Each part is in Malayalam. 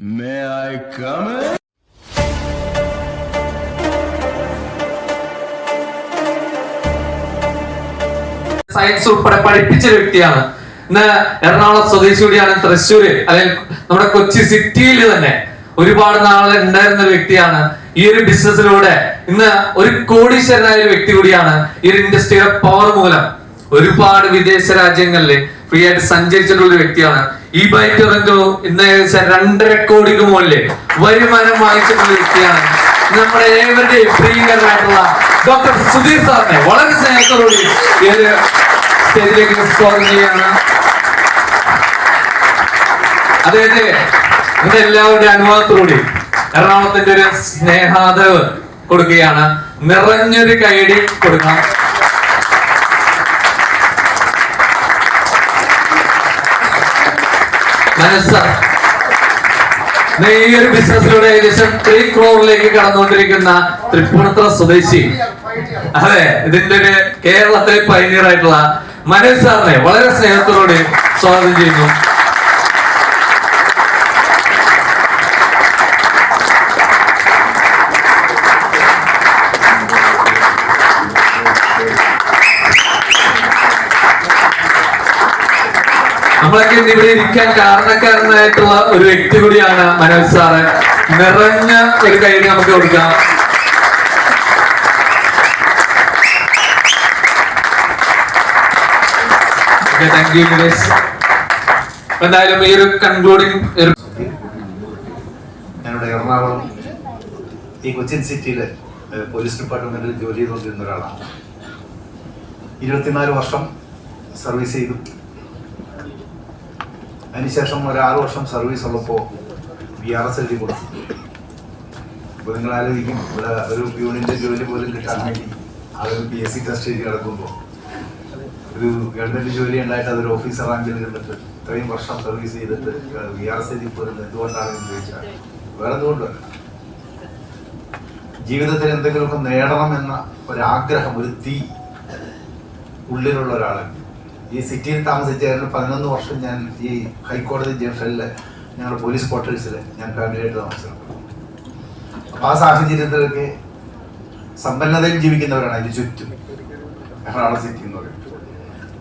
May I come in? Science ഉൾപ്പെടെ പഠിപ്പിച്ച ഒരു വ്യക്തിയാണ്. ഇന്ന് എറണാകുളം സ്വദേശി കൂടിയാണ് തൃശ്ശൂര് അല്ലെങ്കിൽ നമ്മുടെ കൊച്ചി സിറ്റിയിൽ തന്നെ ഒരുപാട് നാളെ ഉണ്ടായിരുന്ന വ്യക്തിയാണ്. ഈ ഒരു ബിസിനസ്സിലൂടെ ഇന്ന് ഒരു കോടീശ്വരനായ ഒരു വ്യക്തി കൂടിയാണ് ഈ ഒരു ഇൻഡസ്ട്രിയുടെ പവർ മൂലം ഒരുപാട് വിദേശ രാജ്യങ്ങളിൽ ഫ്രീ ആയിട്ട് സഞ്ചരിച്ചിട്ടുള്ള ഒരു വ്യക്തിയാണ്. ഈ ബൈക്ക് ഇറങ്ങോ ഇന്ന് ഏകദേശം രണ്ടര കോടിക്ക് മുകളിൽ വരുമാനം വാങ്ങിച്ചിട്ടുള്ള വ്യക്തിയാണ് നമ്മുടെ ഏവരുടെയും പ്രിയങ്കരനായിട്ടുള്ള ഡോക്ടർ സുധീർ സാറിനെ വളരെ സ്നേഹത്തോടുകൂടി സ്റ്റേജിലേക്ക് സ്വാഗതം ചെയ്യാണ് അദ്ദേഹത്തെ ഇന്ന് എല്ലാവരുടെയും അനുവാദത്തോടുകൂടി എറണാകുളത്തിന്റെ ഒരു സ്നേഹാദരവ് കൊടുക്കുകയാണ്. നിറഞ്ഞൊരു കൈയടി കൊടുക്കണം. മനസ്സ. ഈ ഒരു ബിസിനസ്സിലൂടെ ഏകദേശം ത്രീ ക്രോറിലേക്ക് കടന്നുകൊണ്ടിരിക്കുന്ന തൃപ്പൂണിത്തുറ സ്വദേശി. അതെ ഇതിന്റെ ഒരു കേരളത്തിലെ പൈനീർ ആയിട്ടുള്ള മനോജ് സാറിനെ വളരെ സ്നേഹത്തോടെ സ്വാഗതം ചെയ്യുന്നു. നമ്മളൊക്കെ ഇവിടെ ഇരിക്കാൻ കാരണക്കാരനായിട്ടുള്ള ഒരു വ്യക്തി കൂടിയാണ് മനോജ് സാറ്. നിറഞ്ഞ ഒരു കൈ നമുക്ക് കൊടുക്കാം. താങ്ക് യു എന്തായാലും ഈ ഒരു കൺക്ലൂഡിങ് ഞാനിവിടെ എറണാകുളം ഈ കൊച്ചിൻ സിറ്റിയിലെ പോലീസ് ഡിപ്പാർട്ട്മെന്റിൽ ജോലി ചെയ്തുകൊണ്ടിരുന്ന ഒരാളാണ്. ഇരുപത്തിനാല് വർഷം സർവീസ് ചെയ്തു. അതിനുശേഷം ഒരു ആറ് വർഷം സർവീസ് ഉള്ളപ്പോൾ ബി ആർ എസ് എഴുതി കൊടുത്തു. അപ്പോൾ നിങ്ങൾ ആലോചിക്കും ഇവിടെ ഒരു പ്യൂണിന്റെ ജോലി പോലും കിട്ടാൻ വേണ്ടി ആളുകൾ പി എസ് സി ടെസ്റ്റ് എഴുതി നടക്കുമ്പോൾ ഒരു ഗവൺമെന്റ് ജോലി ഉണ്ടായിട്ട് അതൊരു ഓഫീസർ റാങ്കിൽ ഇരുന്നിട്ട് ഇത്രയും വർഷം സർവീസ് ചെയ്തിട്ട് വി ആർ എസ് എഴുതി പോരുന്നത് എന്തുകൊണ്ടാണെന്ന് ചോദിച്ചാൽ വേറെ എന്തുകൊണ്ടല്ല ജീവിതത്തിൽ എന്തെങ്കിലുമൊക്കെ നേടണം എന്ന ഒരാഗ്രഹം ഒരു തീ ഉള്ളിലുള്ള ഒരാൾ ഈ സിറ്റിയിൽ താമസിച്ചായിരുന്നു പതിനൊന്ന് വർഷം ഞാൻ ഈ ഹൈക്കോടതി ജംഗ്ഷനിൽ ഞങ്ങളുടെ പോലീസ് ക്വാർട്ടേഴ്സിൽ ഞാൻ ഫാമിലിയായിട്ട് താമസിച്ചിട്ടുണ്ട് അപ്പം ആ സാഹചര്യത്തിലൊക്കെ സമ്പന്നതയിൽ ജീവിക്കുന്നവരാണ് അതിന് ചുറ്റും. എറണാകുളം സിറ്റി എന്ന് പറയുന്നത്.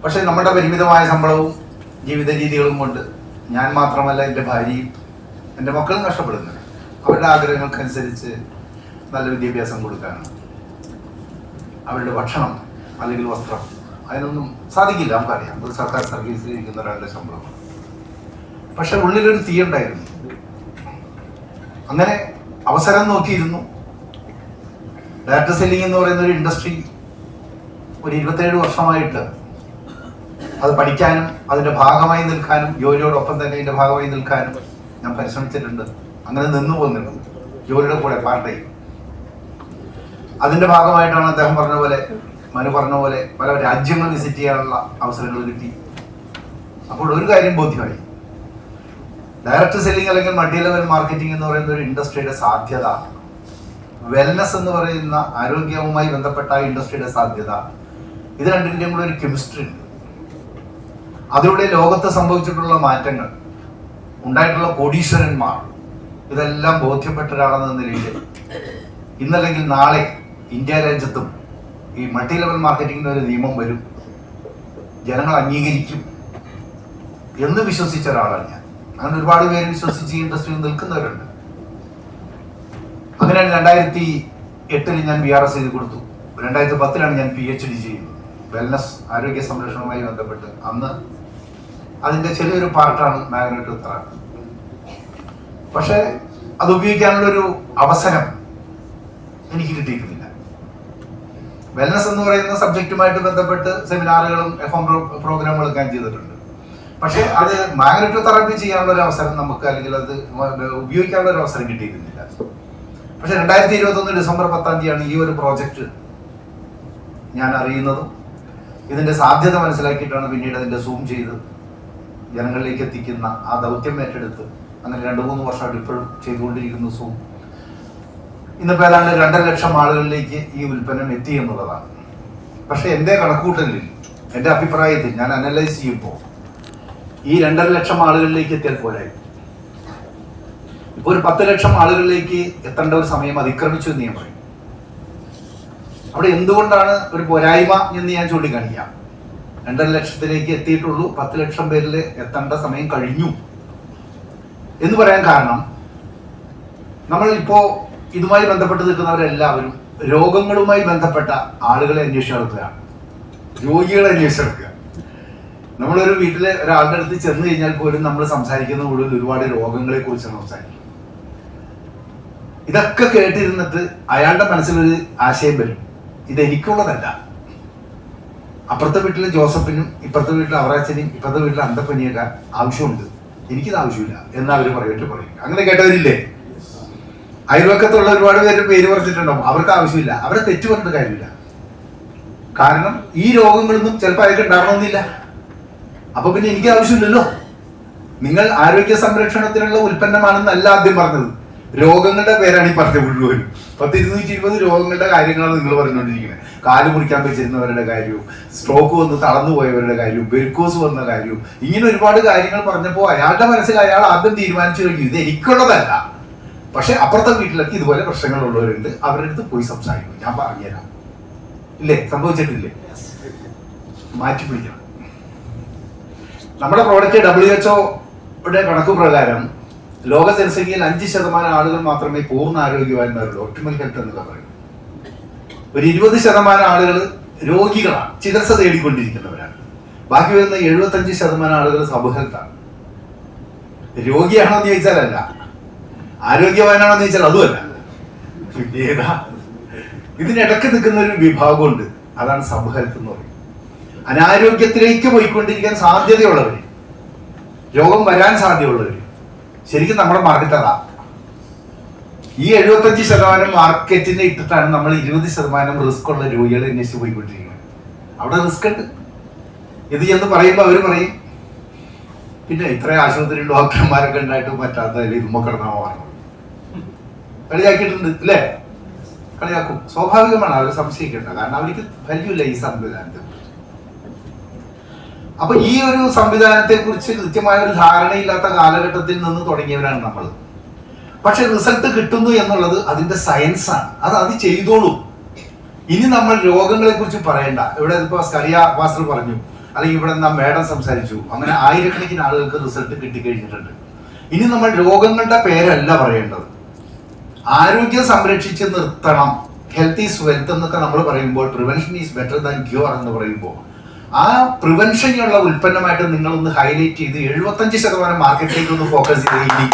പക്ഷെ നമ്മുടെ പരിമിതമായ ശമ്പളവും ജീവിത രീതികളും കൊണ്ട് ഞാൻ മാത്രമല്ല എന്റെ ഭാര്യയും എന്റെ മക്കളും കഷ്ടപ്പെടുന്നുണ്ട് അവരുടെ ആഗ്രഹങ്ങൾക്കനുസരിച്ച് നല്ല വിദ്യാഭ്യാസം കൊടുക്കാനാണ് അവരുടെ ഭക്ഷണം അല്ലെങ്കിൽ വസ്ത്രം അതിനൊന്നും സാധിക്കില്ല നമുക്കറിയാം. ഒരു സർക്കാർ സർവീസിൽ ഇരിക്കുന്ന ഒരാളുടെ ശമ്പളമാണ് പക്ഷെ ഉള്ളിലൊരു തീ ഉണ്ടായിരുന്നു. അങ്ങനെ അവസരം നോക്കിയിരുന്നു. ഡാറ്റ സെല്ലിംഗ് എന്ന് പറയുന്ന ഒരു ഇൻഡസ്ട്രി ഒരു ഇരുപത്തേഴ് വർഷമായിട്ട് അത് പഠിക്കാനും അതിന്റെ ഭാഗമായി നിൽക്കാനും ജോലിയോടൊപ്പം തന്നെ ഇതിന്റെ ഭാഗമായി നിൽക്കാനും ഞാൻ പരിശ്രമിച്ചിട്ടുണ്ട്. അങ്ങനെ നിന്നു പോകുന്നുണ്ട് ജോലിയുടെ കൂടെ പാർട്ടി അതിന്റെ ഭാഗമായിട്ടാണ് അദ്ദേഹം പറഞ്ഞ പോലെ മനു പറഞ്ഞ പോലെ പല രാജ്യങ്ങൾ വിസിറ്റ് ചെയ്യാനുള്ള അവസരങ്ങൾ കിട്ടി. അപ്പോൾ ഒരു കാര്യം ബോധ്യമായി. ഡയറക്റ്റ് സെല്ലിംഗ് അല്ലെങ്കിൽ മൾട്ടി ലെവൽ മാർക്കറ്റിംഗ് എന്ന് പറയുന്ന ഒരു ഇൻഡസ്ട്രിയുടെ സാധ്യത വെൽനസ് എന്ന് പറയുന്ന ആരോഗ്യവുമായി ബന്ധപ്പെട്ട ഇൻഡസ്ട്രിയുടെ സാധ്യത ഇത് രണ്ടിന്റെയും കൂടെ ഒരു കെമിസ്ട്രി ഉണ്ട്. അതിലൂടെ ലോകത്ത് സംഭവിച്ചിട്ടുള്ള മാറ്റങ്ങൾ ഉണ്ടായിട്ടുള്ള കോടീശ്വരന്മാർ ഇതെല്ലാം ബോധ്യപ്പെട്ട ഒരാളെന്ന നിലയിൽ ഇന്നല്ലെങ്കിൽ നാളെ ഇന്ത്യ രാജ്യത്തും ഈ മൾട്ടി ലെവൽ മാർക്കറ്റിംഗിന് ഒരു നിയമം വരും. ജനങ്ങൾ അംഗീകരിക്കും എന്ന് വിശ്വസിച്ച ഒരാളാണ് ഞാൻ. അങ്ങനെ ഒരുപാട് പേര് വിശ്വസിച്ച് ഈ ഇൻഡസ്ട്രിയിൽ നിൽക്കുന്നവരുണ്ട്. അങ്ങനെയാണ് രണ്ടായിരത്തി എട്ടിൽ ഞാൻ ബി ആർ എസ് എഴുതി കൊടുത്തു. രണ്ടായിരത്തി പത്തിലാണ് ഞാൻ പി എച്ച് ഡി ചെയ്യുന്നത് വെൽനസ് ആരോഗ്യ സംരക്ഷണവുമായി ബന്ധപ്പെട്ട് അന്ന് അതിന്റെ ചെറിയൊരു പാർട്ടാണ് മാഗ്നറ്റ് ഉത്തര പക്ഷേ അത് ഉപയോഗിക്കാനുള്ളൊരു അവസരം എനിക്ക് കിട്ടിയിരുന്നില്ല. വെൽനസ് എന്ന് പറയുന്ന സബ്ജക്റ്റുമായിട്ട് ബന്ധപ്പെട്ട് സെമിനാറുകളും എഫ് എം പ്രോഗ്രാമുകളും ഞാൻ ചെയ്തിട്ടുണ്ട്. പക്ഷേ അത് മാഗ്നറ്റോ തെറാപ്പി ചെയ്യാനുള്ള ഒരു അവസരം നമുക്ക് അല്ലെങ്കിൽ അത് ഉപയോഗിക്കാനുള്ള ഒരു അവസരം കിട്ടിയിരുന്നില്ല. പക്ഷെ രണ്ടായിരത്തി ഇരുപത്തി ഒന്ന് ഡിസംബർ പത്താം തീയതിയാണ് ഈ ഒരു പ്രോജക്റ്റ് ഞാൻ അറിയുന്നതും ഇതിന്റെ സാധ്യത മനസ്സിലാക്കിയിട്ടാണ് പിന്നീട് അതിന്റെ സൂം ചെയ്ത് ജനങ്ങളിലേക്ക് എത്തിക്കുന്ന ആ ദൗത്യം ഏറ്റെടുത്ത് അങ്ങനെ രണ്ട് മൂന്ന് വർഷമായിട്ട് ഇപ്പോഴും ചെയ്തുകൊണ്ടിരിക്കുന്ന സൂം ഇന്നിപ്പോൾ ഏതാണ്ട് രണ്ടര ലക്ഷം ആളുകളിലേക്ക് ഈ ഉൽപ്പന്നം എത്തി എന്നുള്ളതാണ്. പക്ഷെ എന്റെ കണക്കൂട്ടലിൽ എന്റെ അഭിപ്രായത്തിൽ ഞാൻ അനലൈസ് ചെയ്യുമ്പോൾ ഈ രണ്ടര ലക്ഷം ആളുകളിലേക്ക് എത്തിയാൽ പോരായി ഇപ്പൊ ഒരു പത്ത് ലക്ഷം ആളുകളിലേക്ക് എത്തേണ്ട ഒരു സമയം അതിക്രമിച്ചു എന്ന് ഞാൻ പറയും. അവിടെ എന്തുകൊണ്ടാണ് ഒരു പോരായ്മ എന്ന് ഞാൻ ചൂണ്ടിക്കാണിക്കാം. രണ്ടര ലക്ഷത്തിലേക്ക് എത്തിയിട്ടുള്ളൂ പത്ത് ലക്ഷം പേരിൽ എത്തേണ്ട സമയം കഴിഞ്ഞു. എന്ന് പറയാൻ കാരണം നമ്മൾ ഇപ്പോ ഇതുമായി ബന്ധപ്പെട്ട് നിൽക്കുന്നവരെല്ലാവരും രോഗങ്ങളുമായി ബന്ധപ്പെട്ട ആളുകളെ അന്വേഷിച്ച് നടത്തുകയാണ്. രോഗികളെ അന്വേഷിച്ച് നടക്കുക. നമ്മളൊരു വീട്ടിലെ ഒരാളുടെ അടുത്ത് ചെന്ന് കഴിഞ്ഞാൽ പോലും നമ്മൾ സംസാരിക്കുന്ന മുഴുവൻ ഒരുപാട് രോഗങ്ങളെ കുറിച്ചാണ് സംസാരിക്കുന്നത്. ഇതൊക്കെ കേട്ടിരുന്നിട്ട് അയാളുടെ മനസ്സിലൊരു ആശയം വരും. ഇത് എനിക്കുള്ളതല്ല അപ്പുറത്തെ വീട്ടിലെ ജോസഫിനും ഇപ്പുറത്തെ വീട്ടിലെ അവറാച്ചനും ഇപ്പുറത്തെ വീട്ടിലെ അന്തപ്പനിയൊക്കെ ആവശ്യമുണ്ട്. എനിക്കിത് ആവശ്യമില്ല എന്ന് അവർ പറയട്ടെ പറയും. അങ്ങനെ കേട്ടവരില്ലേ? അയൽവക്കത്തുള്ള ഒരുപാട് പേര് പേര് പറഞ്ഞിട്ടുണ്ടാവും. അവർക്ക് ആവശ്യമില്ല. അവരെ തെറ്റു പറഞ്ഞിട്ട് കാര്യമില്ല. കാരണം ഈ രോഗങ്ങളൊന്നും ചിലപ്പോൾ അയാൾക്ക് ഉണ്ടാവണമെന്നില്ല. അപ്പൊ പിന്നെ എനിക്ക് ആവശ്യമില്ലല്ലോ. നിങ്ങൾ ആരോഗ്യ സംരക്ഷണത്തിനുള്ള ഉൽപ്പന്നമാണെന്നല്ല ആദ്യം പറഞ്ഞത്. രോഗങ്ങളുടെ പേരാണ് ഈ പറഞ്ഞത് മുഴുവനും. പത്ത് ഇരുന്നൂറ്റി ഇരുപത് രോഗങ്ങളുടെ കാര്യങ്ങളാണ് നിങ്ങൾ പറഞ്ഞുകൊണ്ടിരിക്കുന്നത്. കാൽ മുറിക്കാൻ വെച്ചിരുന്നവരുടെ കാര്യവും സ്ട്രോക്ക് വന്ന് തളർന്നു പോയവരുടെ കാര്യവും ബെൽക്കോസ് വന്ന കാര്യവും ഇങ്ങനെ ഒരുപാട് കാര്യങ്ങൾ പറഞ്ഞപ്പോൾ അയാളുടെ മനസ്സിൽ അയാൾ ആദ്യം തീരുമാനിച്ചു കഴിഞ്ഞു. ഇത് എനിക്കുള്ളതല്ല. പക്ഷെ അപ്പുറത്തെ വീട്ടിലൊക്കെ ഇതുപോലെ പ്രശ്നങ്ങളുള്ളവരുണ്ട്. അവരുടെ അടുത്ത് പോയി സംസാരിക്കും. ഞാൻ പറഞ്ഞുതരാം. ഇല്ലേ? സംഭവിച്ചിട്ടില്ലേ? മാറ്റി പിടിക്കണം. നമ്മുടെ പ്രോഡക്റ്റ് ഡബ്ല്യു എച്ച്ഒയുടെ കണക്ക് പ്രകാരം ലോക ജനസംഖ്യയിൽ അഞ്ച് ശതമാനം ആളുകൾ മാത്രമേ പൂർണ ആരോഗ്യവാന്മാരുള്ളൂ. ഒപ്റ്റിമൽ ഹെൽത്ത് എന്നൊക്കെ പറയും ഒരു ഇരുപത് ശതമാനം ആളുകൾ രോഗികളാണ്. ചികിത്സ തേടിക്കൊണ്ടിരിക്കുന്നവരാണ്. ബാക്കി വരുന്ന എഴുപത്തഞ്ച് ശതമാനം ആളുകൾ സബ് ഹെൽത്താണ്. രോഗിയാണോ എന്ന് ചോദിച്ചാലല്ല. ആരോഗ്യവാനാണോ എന്ന് ചോദിച്ചാൽ അതുമല്ല. ഏതാ? ഇതിനിടക്ക് നിൽക്കുന്ന ഒരു വിഭാഗമുണ്ട്. അതാണ് സബ് ഹെൽത്ത് എന്ന് പറയും. അനാരോഗ്യത്തിലേക്ക് പോയിക്കൊണ്ടിരിക്കാൻ സാധ്യതയുള്ളവര്. രോഗം വരാൻ സാധ്യതയുള്ളവര്. ശരിക്കും നമ്മുടെ മാർക്കറ്റ് അതാ ഈ എഴുപത്തഞ്ച് ശതമാനം മാർക്കറ്റിനെ ഇട്ടിട്ടാണ് നമ്മൾ ഇരുപത് ശതമാനം റിസ്ക് ഉള്ള രോഗികളെ അന്വേഷിച്ച് പോയിക്കൊണ്ടിരിക്കുന്നത്. അവിടെ റിസ്ക് ഉണ്ട് ഇത് എന്ന് പറയുമ്പോൾ അവർ പറയും പിന്നെ ഇത്രയും ആശുപത്രിയിൽ ഡോക്ടർമാരൊക്കെ ഉണ്ടായിട്ട് പറ്റാത്ത ഇതുമ്മ കിടന്നാ പറഞ്ഞു കളിയാക്കിയിട്ടുണ്ട് അല്ലേ? കളിയാക്കും. സ്വാഭാവികമാണ് അവർ സംശയിക്കേണ്ട. കാരണം അവർക്ക് പരിചയമില്ല ഈ സംവിധാനത്തെ അപ്പൊ ഈ ഒരു സംവിധാനത്തെ കുറിച്ച് കൃത്യമായ ഒരു ധാരണയില്ലാത്ത കാലഘട്ടത്തിൽ നിന്ന് തുടങ്ങിയവരാണ് നമ്മൾ. പക്ഷെ റിസൾട്ട് കിട്ടുന്നു എന്നുള്ളത് അതിന്റെ സയൻസ് ആണ്. അത് അത് ചെയ്തോളൂ. ഇനി നമ്മൾ രോഗങ്ങളെ കുറിച്ച് പറയണ്ട. ഇവിടെ ഇപ്പൊ സ്കറിയ മാസ്റ്റർ പറഞ്ഞു. അല്ലെങ്കിൽ ഇവിടെ നാം മേഡം സംസാരിച്ചു. അങ്ങനെ ആയിരക്കണക്കിന് ആളുകൾക്ക് റിസൾട്ട് കിട്ടിക്കഴിഞ്ഞിട്ടുണ്ട്. ഇനി നമ്മൾ രോഗങ്ങളുടെ പേരല്ല പറയേണ്ടത്. ആരോഗ്യം സംരക്ഷിച്ച് നിർത്തണം. ഹെൽത്ത് ഈസ് വെൽത്ത് എന്നൊക്കെ നമ്മൾ പറയുമ്പോൾ prevention is better than cure എന്ന് പറയുമ്പോൾ ആ പ്രിവെൻഷനുള്ള ഉൽപ്പന്നമായിട്ട് നിങ്ങളൊന്ന് ഹൈലൈറ്റ് ചെയ്ത് എഴുപത്തഞ്ച് ശതമാനം മാർക്കറ്റിലേക്ക് ഒന്ന് ഫോക്കസ് ചെയ്ത്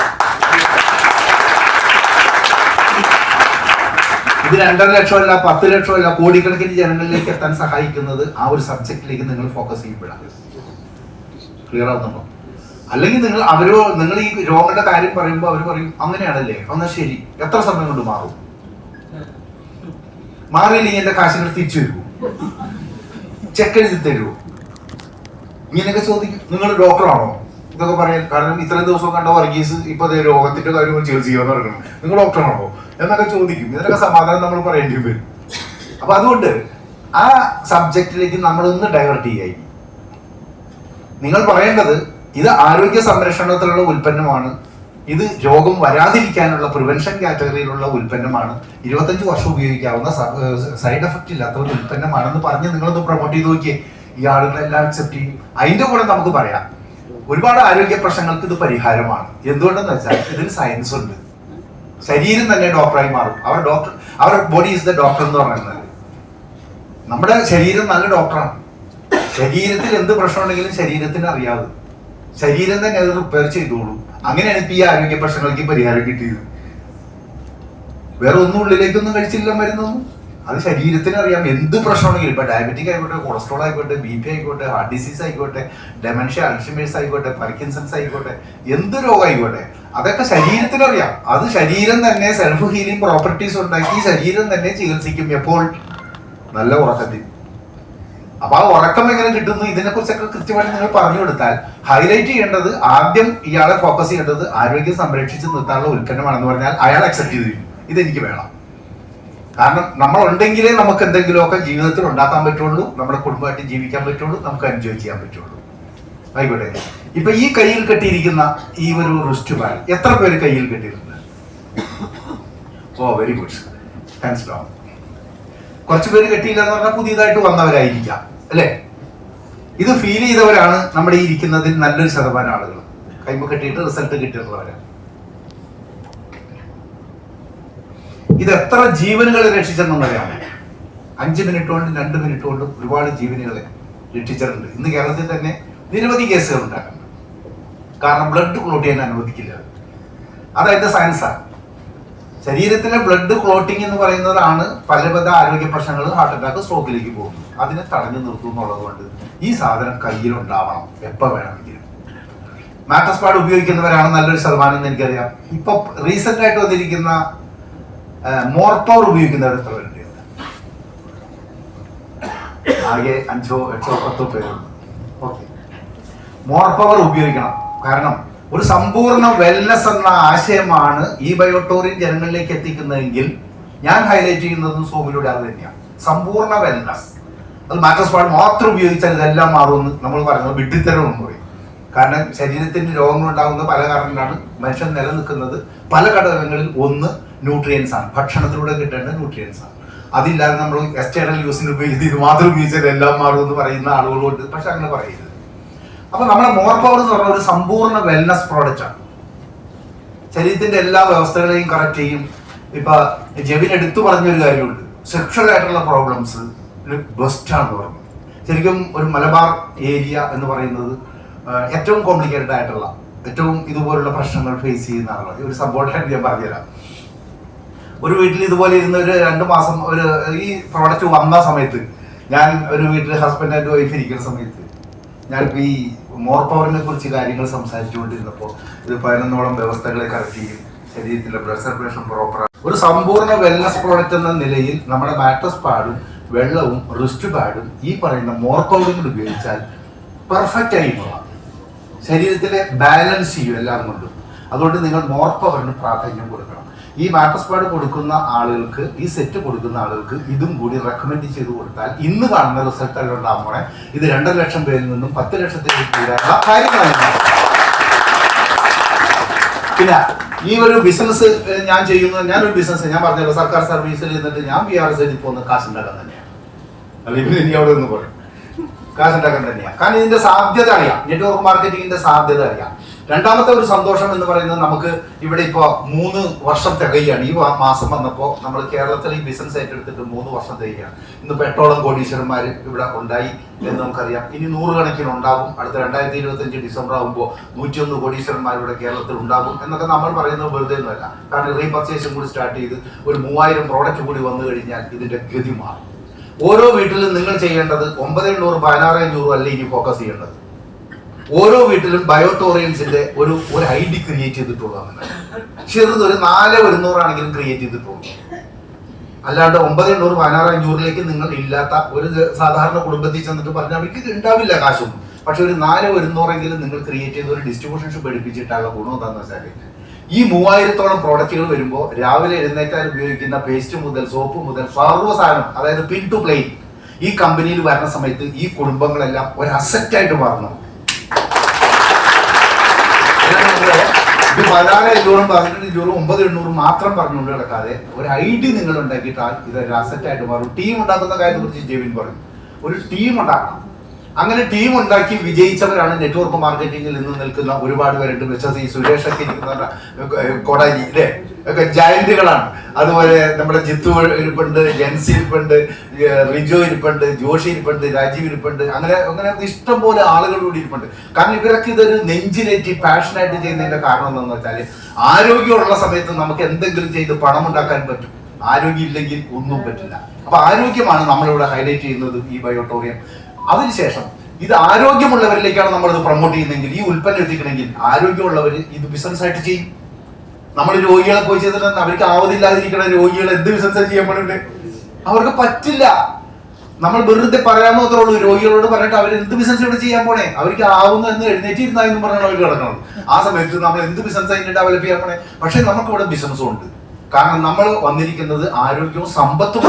ഇത് രണ്ടര ലക്ഷമല്ല പത്ത് ലക്ഷമല്ല കോടിക്കണക്കിന് ജനങ്ങളിലേക്ക് എത്താൻ സഹായിക്കുന്നത് ആ ഒരു സബ്ജക്റ്റിലേക്ക് നിങ്ങൾ ഫോക്കസ് ചെയ്യുമ്പോഴാണ് ക്ലിയർ ആവുന്നുണ്ടോ? അല്ലെങ്കിൽ നിങ്ങൾ അവരോ നിങ്ങൾ ഈ രോഗങ്ങളുടെ കാര്യം പറയുമ്പോൾ അവർ പറയും അങ്ങനെയാണല്ലേ? എന്നാ ശരി. എത്ര സമയം കൊണ്ട് മാറും? മാറിയില്ലെങ്കിൽ എന്റെ കാശുകൾ തിരിച്ചു തരുമോ? ചെക്ക് എഴുതി തരുമോ? ഇങ്ങനെയൊക്കെ ചോദിക്കും. നിങ്ങൾ ഡോക്ടറാണോ? ഇതൊക്കെ പറയാൻ കാരണം ഇത്രയും ദിവസം കണ്ട വർഗീസ് ഇപ്പൊ രോഗത്തിന്റെ കാര്യങ്ങൾ ചികിത്സിക്കാൻ തുടങ്ങണം നിങ്ങൾ ഡോക്ടറാണോ? എന്നൊക്കെ ചോദിക്കും. ഇതിനൊക്കെ സമാധാനം നമ്മൾ പറയേണ്ടി വരും. അപ്പൊ അതുകൊണ്ട് ആ സബ്ജക്റ്റിലേക്ക് നമ്മൾ നമ്മളൊന്ന് ഡൈവേർട്ട് ചെയ്യായി. നിങ്ങൾ പറയേണ്ടത് ഇത് ആരോഗ്യ സംരക്ഷണത്തിലുള്ള ഉൽപ്പന്നമാണ്. ഇത് രോഗം വരാതിരിക്കാനുള്ള പ്രിവെൻഷൻ കാറ്റഗറിയിലുള്ള ഉൽപ്പന്നമാണ്. ഇരുപത്തഞ്ച് വർഷം ഉപയോഗിക്കാവുന്ന സൈഡ് എഫക്റ്റ് ഇല്ലാത്ത ഒരു ഉൽപ്പന്നമാണെന്ന് പറഞ്ഞ് നിങ്ങളൊന്ന് പ്രൊമോട്ട് ചെയ്ത് നോക്കിയേ. ഈ ആളുകളെല്ലാം അക്സെപ്റ്റ് ചെയ്യും. അതിന്റെ കൂടെ നമുക്ക് പറയാം. ഒരുപാട് ആരോഗ്യ പ്രശ്നങ്ങൾക്ക് ഇത് പരിഹാരമാണ്. എന്തുകൊണ്ടെന്ന് വെച്ചാൽ ഇതിന് സയൻസ് ഉണ്ട്. ശരീരം തന്നെ ഡോക്ടറായി മാറും. അവർ ഡോക്ടർ അവർ ബോഡി ഈസ് ദ ഡോക്ടർ എന്ന് പറയുന്നത്. നമ്മുടെ ശരീരം നല്ല ഡോക്ടറാണ് ശരീരത്തിൽ എന്ത് പ്രശ്നമുണ്ടെങ്കിലും ശരീരത്തിന് അറിയാതെ ശരീരം തന്നെ അത് റിപ്പയർ ചെയ്തോളൂ. അങ്ങനെയാണ് ഇപ്പൊ ഈ ആരോഗ്യ പ്രശ്നങ്ങൾക്ക് പരിഹാരം കിട്ടിയത്. വേറെ ഒന്നും ഉള്ളിലേക്കൊന്നും കഴിച്ചില്ല മരുന്നൊന്നും. അത് ശരീരത്തിന് അറിയാം എന്ത് പ്രശ്നമാണെങ്കിലും. ഇപ്പൊ ഡയബറ്റിക് ആയിക്കോട്ടെ കൊളസ്ട്രോൾ ആയിക്കോട്ടെ ബി പി ആയിക്കോട്ടെ ഹാർട്ട് ഡിസീസ് ആയിക്കോട്ടെ ഡെമൻഷ്യ അൾഷിമേഴ്സ് ആയിക്കോട്ടെ പർക്കിൻസൺസ് ആയിക്കോട്ടെ എന്ത് രോഗം ആയിക്കോട്ടെ അതൊക്കെ ശരീരത്തിന് അറിയാം. അത് ശരീരം തന്നെ സെൽഫ് ഹീലിംഗ് പ്രോപ്പർട്ടീസ് ഉണ്ടാക്കി ശരീരം തന്നെ ചികിത്സിക്കും എപ്പോൾ? നല്ല ഉറക്കത്തിൽ. അപ്പൊ ആ ഉറക്കം എങ്ങനെ കിട്ടുന്നു? ഇതിനെ കുറിച്ചൊക്കെ കൃത്യമായിട്ട് നിങ്ങൾ പറഞ്ഞു കൊടുത്താൽ ഹൈലൈറ്റ് ചെയ്യേണ്ടത് ആദ്യം ഇയാളെ ഫോക്കസ് ചെയ്യേണ്ടത് ആരോഗ്യം സംരക്ഷിച്ച് നിർത്താനുള്ള ഉൽപ്പന്നമാണെന്ന് പറഞ്ഞാൽ അയാൾ അക്സെപ്റ്റ് ചെയ്തു ഇതെനിക്ക് വേണം. കാരണം നമ്മൾ ഉണ്ടെങ്കിലേ നമുക്ക് എന്തെങ്കിലുമൊക്കെ ജീവിതത്തിൽ ഉണ്ടാക്കാൻ പറ്റുള്ളൂ നമ്മുടെ കുടുംബമായിട്ട് ജീവിക്കാൻ പറ്റുള്ളൂ നമുക്ക് എൻജോയ് ചെയ്യാൻ പറ്റുള്ളൂ. ആയിക്കോട്ടെ? ഇപ്പൊ ഈ കയ്യിൽ കെട്ടിയിരിക്കുന്ന ഈ ഒരു റിസ്റ്റ് ബാൻഡ് എത്ര പേര് കയ്യിൽ കെട്ടിയിട്ടുണ്ട്? Oh very good thanks down കുറച്ച് പേര് കെട്ടിയില്ല എന്ന് പറഞ്ഞാൽ പുതിയതായിട്ട് വന്നവരായിരിക്കാം അല്ലേ? ഇത് ഫീൽ ചെയ്തവരാണ് നമ്മുടെ ഈ ഇരിക്കുന്നതിൽ നല്ലൊരു ശതമാനം ആളുകൾ. കൈമ്പ് കെട്ടിയിട്ട് റിസൾട്ട് കിട്ടിയിട്ടുള്ളവരാണ് ഇത് എത്ര ജീവനുകളെ രക്ഷിച്ചെന്നുള്ളതാണ് അഞ്ച് മിനിറ്റ് കൊണ്ട് രണ്ട് മിനിറ്റ് കൊണ്ട് ഒരുപാട് ജീവനുകളെ രക്ഷിച്ചിട്ടുണ്ട്. ഇന്ന് കേരളത്തിൽ തന്നെ നിരവധി കേസുകൾ ഉണ്ടാകുന്നുണ്ട് കാരണം ബ്ലഡ് ക്ലോട്ട് ചെയ്യാൻ അനുവദിക്കില്ല. അതായത് സയൻസാണ് ശരീരത്തിലെ ബ്ലഡ് ക്ലോട്ടിംഗ് എന്ന് പറയുന്നതാണ് പലവിധ ആരോഗ്യ പ്രശ്നങ്ങൾ ഹാർട്ട് അറ്റാക്ക് സ്ട്രോക്കിലേക്ക് പോകുന്നത്. അതിനെ തടഞ്ഞു നിർത്തും എന്നുള്ളത് കൊണ്ട് ഈ സാധനം കയ്യിലുണ്ടാവണം. എപ്പോൾ വേണമെങ്കിലും. മാറ്റസ് പാഡ് ഉപയോഗിക്കുന്നവരാണ് നല്ലൊരു ശതമാനം എന്ന് എനിക്കറിയാം. ഇപ്പൊ റീസെന്റ് ആയിട്ട് വന്നിരിക്കുന്ന മോർ പവർ ഉപയോഗിക്കുന്നവർ എത്ര പേരുണ്ട് ആകെ അഞ്ചോ എട്ടോ പത്തോ പേരുണ്ട്. ഓക്കെ മോർ പവർ ഉപയോഗിക്കണം. കാരണം ഒരു സമ്പൂർണ വെൽനസ് എന്ന ആശയമാണ് ഈ ബയോട്ടോറിയം ജനങ്ങളിലേക്ക് എത്തിക്കുന്നതെങ്കിൽ ഞാൻ ഹൈലൈറ്റ് ചെയ്യുന്നത് സോമിലൂടെ അത് തന്നെയാണ്. സമ്പൂർണ വെൽനസ് അത് മാറ്റസ് പാട് മാത്രം ഉപയോഗിച്ചാൽ ഇതെല്ലാം മാറുമെന്ന് നമ്മൾ പറയുന്നത് വിഡ്ഢിത്തരം എന്ന് പറയും. കാരണം ശരീരത്തിന് രോഗങ്ങൾ ഉണ്ടാകുന്ന പല കാരണങ്ങളാണ്. മനുഷ്യൻ നിലനിൽക്കുന്നത് പല ഘടകങ്ങളിൽ ഒന്ന് ന്യൂട്രിയൻസ് ആണ്. ഭക്ഷണത്തിലൂടെ കിട്ടേണ്ട ന്യൂട്രിയൻസ് ആണ്. അതില്ലാതെ നമ്മൾ എക്സ്റ്റേണൽ യൂസിന് ഉപയോഗിച്ച് ഇത് മാത്രം ഉപയോഗിച്ചാൽ എല്ലാം മാറും എന്ന് പറയുന്ന ആളുകളുണ്ട് പക്ഷെ അങ്ങനെ പറയരുത് അപ്പൊ നമ്മുടെ മോർ പവർ എന്ന് പറഞ്ഞ ഒരു സമ്പൂർണ വെൽനസ് പ്രോഡക്റ്റ് ആണ്. ശരീരത്തിന്റെ എല്ലാ വ്യവസ്ഥകളെയും കറക്റ്റ് ചെയ്യും. ഇപ്പൊ ജെവിൻ എടുത്തു പറഞ്ഞൊരു കാര്യമുണ്ട്. സെക്ഷൽ ആയിട്ടുള്ള പ്രോബ്ലംസ് ബെസ്റ്റ് ആണെന്ന് പറഞ്ഞു. ശരിക്കും ഒരു മലബാർ ഏരിയ എന്ന് പറയുന്നത് ഏറ്റവും കോംപ്ലിക്കേറ്റഡ് ആയിട്ടുള്ള ഏറ്റവും ഇതുപോലുള്ള പ്രശ്നങ്ങൾ ഫേസ് ചെയ്യുന്ന ആളുകൾ ഒരു സംഭവമായിട്ട് ഞാൻ പറഞ്ഞുതരാം. ഒരു വീട്ടിൽ ഇതുപോലെ ഇരുന്ന് ഒരു രണ്ട് മാസം ഒരു ഈ പ്രോഡക്റ്റ് വന്ന സമയത്ത് ഞാൻ ഒരു വീട്ടിൽ ഹസ്ബൻഡ് ആൻഡ് വൈഫ് ഇരിക്കുന്ന സമയത്ത് ഞാൻ ഈ മോർ പവറിനെ കുറിച്ച് കാര്യങ്ങൾ സംസാരിച്ചുകൊണ്ടിരുന്നപ്പോൾ ഇത് പതിനൊന്നോളം വ്യവസ്ഥകളെ കറക്റ്റ് ചെയ്യും. ശരീരത്തിലെ ബ്ലഡ് സർക്കുലേഷൻ പ്രോപ്പർ ഒരു സമ്പൂർണ വെൽനസ് പ്രോഡക്റ്റ് എന്ന നിലയിൽ നമ്മുടെ മാട്രസ് പാഡും വെള്ളവും റിസ്റ്റ് പാഡും ഈ പറയുന്ന മോർ പവറും കൂടി ഉപയോഗിച്ചാൽ പെർഫെക്റ്റ് ആയി പോകാം ശരീരത്തിലെ ബാലൻസ് ചെയ്യും എല്ലാം കൊണ്ടും. അതുകൊണ്ട് നിങ്ങൾ മോർ പവറിന് പ്രാധാന്യം കൊടുക്കണം. ഈ വാട്ടർ സ്പാഡ് കൊടുക്കുന്ന ആളുകൾക്ക് ഈ സെറ്റ് കൊടുക്കുന്ന ആളുകൾക്ക് ഇതും കൂടി റെക്കമെൻഡ് ചെയ്ത് കൊടുത്താൽ ഇന്ന് കാണുന്ന റിസൾട്ട് അല്ല ഉണ്ടാകുമ്പോൾ ഇത് രണ്ടര ലക്ഷം പേരിൽ നിന്നും പത്ത് ലക്ഷത്തേക്ക് കൂടാനുള്ള കാര്യങ്ങളാണ്. പിന്നെ ഈ ഒരു ബിസിനസ് ഞാൻ ചെയ്യുന്നത് ഞാനൊരു ബിസിനസ് ഞാൻ പറഞ്ഞല്ലോ സർക്കാർ സർവീസിൽ ഇരുന്നിട്ട് ഞാൻ ബി ആർ എസ് എഴുതി പോകുന്ന കാശുണ്ടാക്കാൻ തന്നെയാണ്. അല്ലെങ്കിൽ ഇനി അവിടെ നിന്ന് പറയും കാശുണ്ടാക്കാൻ തന്നെയാണ് കാരണം ഇതിന്റെ സാധ്യത അറിയാം. നെറ്റ്വർക്ക് മാർക്കറ്റിംഗിന്റെ സാധ്യത അറിയാം. രണ്ടാമത്തെ ഒരു സന്തോഷം എന്ന് പറയുന്നത് നമുക്ക് ഇവിടെ ഇപ്പോൾ മൂന്ന് വർഷം തികയാണ് ഈ മാസം വന്നപ്പോൾ നമ്മൾ കേരളത്തിൽ ഈ ബിസിനസ് ഏറ്റെടുത്തിട്ട് മൂന്ന് വർഷം തികയാണ് ഇന്ന് പെട്രോളും കോടീശ്വരന്മാർ ഇവിടെ ഉണ്ടായി എന്ന് നമുക്കറിയാം. ഇനി നൂറുകണക്കിന് ഉണ്ടാകും അടുത്ത രണ്ടായിരത്തി ഇരുപത്തി അഞ്ച് ഡിസംബർ ആകുമ്പോൾ നൂറ്റിയൊന്ന് കോടീശ്വരന്മാർ ഇവിടെ കേരളത്തിൽ ഉണ്ടാകും എന്നൊക്കെ നമ്മൾ പറയുന്നത് വെറുതെ ഒന്നുമല്ല. കാരണം റീപർച്ചേസും കൂടി സ്റ്റാർട്ട് ചെയ്ത് ഒരു മൂവായിരം പ്രോഡക്റ്റ് കൂടി വന്നു കഴിഞ്ഞാൽ ഇതിന്റെ ഗതി മാറും. ഓരോ വീട്ടിലും നിങ്ങൾ ചെയ്യേണ്ടത് ഒമ്പത് എണ്ണൂറ് പതിനാറ് അഞ്ഞൂറ് അല്ല ഇനി ഫോക്കസ് ചെയ്യേണ്ടത്? ഓരോ വീട്ടിലും ബയോട്ടോറിയൻസിന്റെ ഒരു ഒരു ഐ ഡി ക്രിയേറ്റ് ചെയ്തിട്ടുള്ളൂ അങ്ങനെ. ചെറുതൊരു നാല് ഒരുന്നൂറാണെങ്കിലും ക്രിയേറ്റ് ചെയ്തിട്ടുള്ളൂ. അല്ലാണ്ട് ഒമ്പത് എണ്ണൂറ് പതിനാറ് അഞ്ഞൂറിലേക്ക് നിങ്ങൾ ഇല്ലാത്ത ഒരു സാധാരണ കുടുംബത്തിൽ ചെന്നിട്ട് പറഞ്ഞാൽ അവർക്ക് ഉണ്ടാവില്ല കാശൊന്നും പക്ഷെ ഒരു നാല് ഒരുന്നൂറെങ്കിലും നിങ്ങൾ ക്രിയേറ്റ് ചെയ്ത ഒരു ഡിസ്ട്രിബ്യൂഷൻഷിപ്പ് എടുപ്പിച്ചിട്ടുള്ള ഗുണം എന്താണെന്ന് വെച്ചാൽ ഈ മൂവായിരത്തോളം പ്രോഡക്റ്റുകൾ വരുമ്പോൾ രാവിലെ എഴുന്നേറ്റാൽ ഉപയോഗിക്കുന്ന പേസ്റ്റ് മുതൽ സോപ്പ് മുതൽ സർവ സാധനം അതായത് പിൻ ടു പ്ലെയിൻ ഈ കമ്പനിയിൽ വരുന്ന സമയത്ത് ഈ കുടുംബങ്ങളെല്ലാം ഒരു അസറ്റായിട്ട് മാറുന്നു ഇത് പതിനാല് എണ്ണൂറും പന്ത്രണ്ട് എണ്ണൂറും ഒമ്പത് എണ്ണൂറും മാത്രം പറഞ്ഞുകൊണ്ട് കിടക്കാതെ ഒരു ഐ ഡി നിങ്ങൾ ഉണ്ടാക്കിയിട്ടാൽ ഇത് ഒരു അസറ്റ് ആയിട്ട് മാറും. ടീം ഉണ്ടാക്കുന്ന കാര്യത്തെ കുറിച്ച് ജെവിൻ പറഞ്ഞു ഒരു ടീം ഉണ്ടാക്കണം. അങ്ങനെ ടീം ഉണ്ടാക്കി വിജയിച്ചവരാണ് നെറ്റ്വർക്ക് മാർക്കറ്റിംഗിൽ നിന്ന് നിൽക്കുന്ന ഒരുപാട് പേരുണ്ട്. ഈ സുരേഷ് ഒക്കെ കൊടാജി അല്ലേ ഒക്കെ ജയന്റുകളാണ് അതുപോലെ നമ്മുടെ ജിത്തു ഇരിപ്പുണ്ട് ജെൻസി ഇരിപ്പുണ്ട് റിജു ഇരിപ്പുണ്ട് ജോഷി ഇരിപ്പുണ്ട് രാജീവ് ഇരിപ്പുണ്ട്. അങ്ങനെ അങ്ങനെ ഇഷ്ടം പോലെ ആളുകൾ കൂടി ഇരിപ്പുണ്ട്. കാരണം ഇവരൊക്കെ ഇതൊരു നെഞ്ചിലേറ്റി പാഷനായിട്ട് ചെയ്യുന്നതിന്റെ കാരണം എന്താണെന്ന് വെച്ചാൽ ആരോഗ്യമുള്ള സമയത്ത് നമുക്ക് എന്തെങ്കിലും ചെയ്ത് പണം ഉണ്ടാക്കാൻ പറ്റും. ആരോഗ്യം ഇല്ലെങ്കിൽ ഒന്നും പറ്റില്ല. അപ്പൊ ആരോഗ്യമാണ് നമ്മളിവിടെ ഹൈലൈറ്റ് ചെയ്യുന്നത് ഈ ബയോട്ടോറിയം. അതിനുശേഷം ഇത് ആരോഗ്യമുള്ളവരിലേക്കാണ് നമ്മൾ ഇത് പ്രൊമോട്ട് ചെയ്യുന്നതെങ്കിൽ ഈ ഉൽപ്പന്നം എത്തിക്കണമെങ്കിൽ ആരോഗ്യമുള്ളവർ ഇത് ബിസിനസ് ആയിട്ട് ചെയ്യും. നമ്മൾ രോഗികളെ പോയി ചെയ്തിട്ട് അവർക്ക് ആവതില്ലാതിരിക്കണ രോഗികൾ എന്ത് ബിസിനസ് ചെയ്യാൻ പാടില്ലേ അവർക്ക് പറ്റില്ല. നമ്മൾ വെറുതെ പറയാൻ മാത്രമേ ഉള്ളൂ. രോഗികളോട് പറഞ്ഞിട്ട് അവർ എന്ത് ബിസിനസ് ഇവിടെ ചെയ്യാൻ പോണേ? അവർക്ക് ആവുന്ന എന്ന് എഴുന്നേറ്റിരുന്ന എന്ന് പറഞ്ഞാൽ അവർ കിടക്കണം ആ സമയത്ത് നമ്മൾ എന്ത് ബിസിനസ് ആയിട്ട് ഡെവലപ്പ് ചെയ്യാൻ പോണേ? പക്ഷെ നമുക്ക് ഇവിടെ ബിസിനസ്സും ഉണ്ട്. കാരണം നമ്മൾ വന്നിരിക്കുന്നത് ആരോഗ്യവും സമ്പത്തും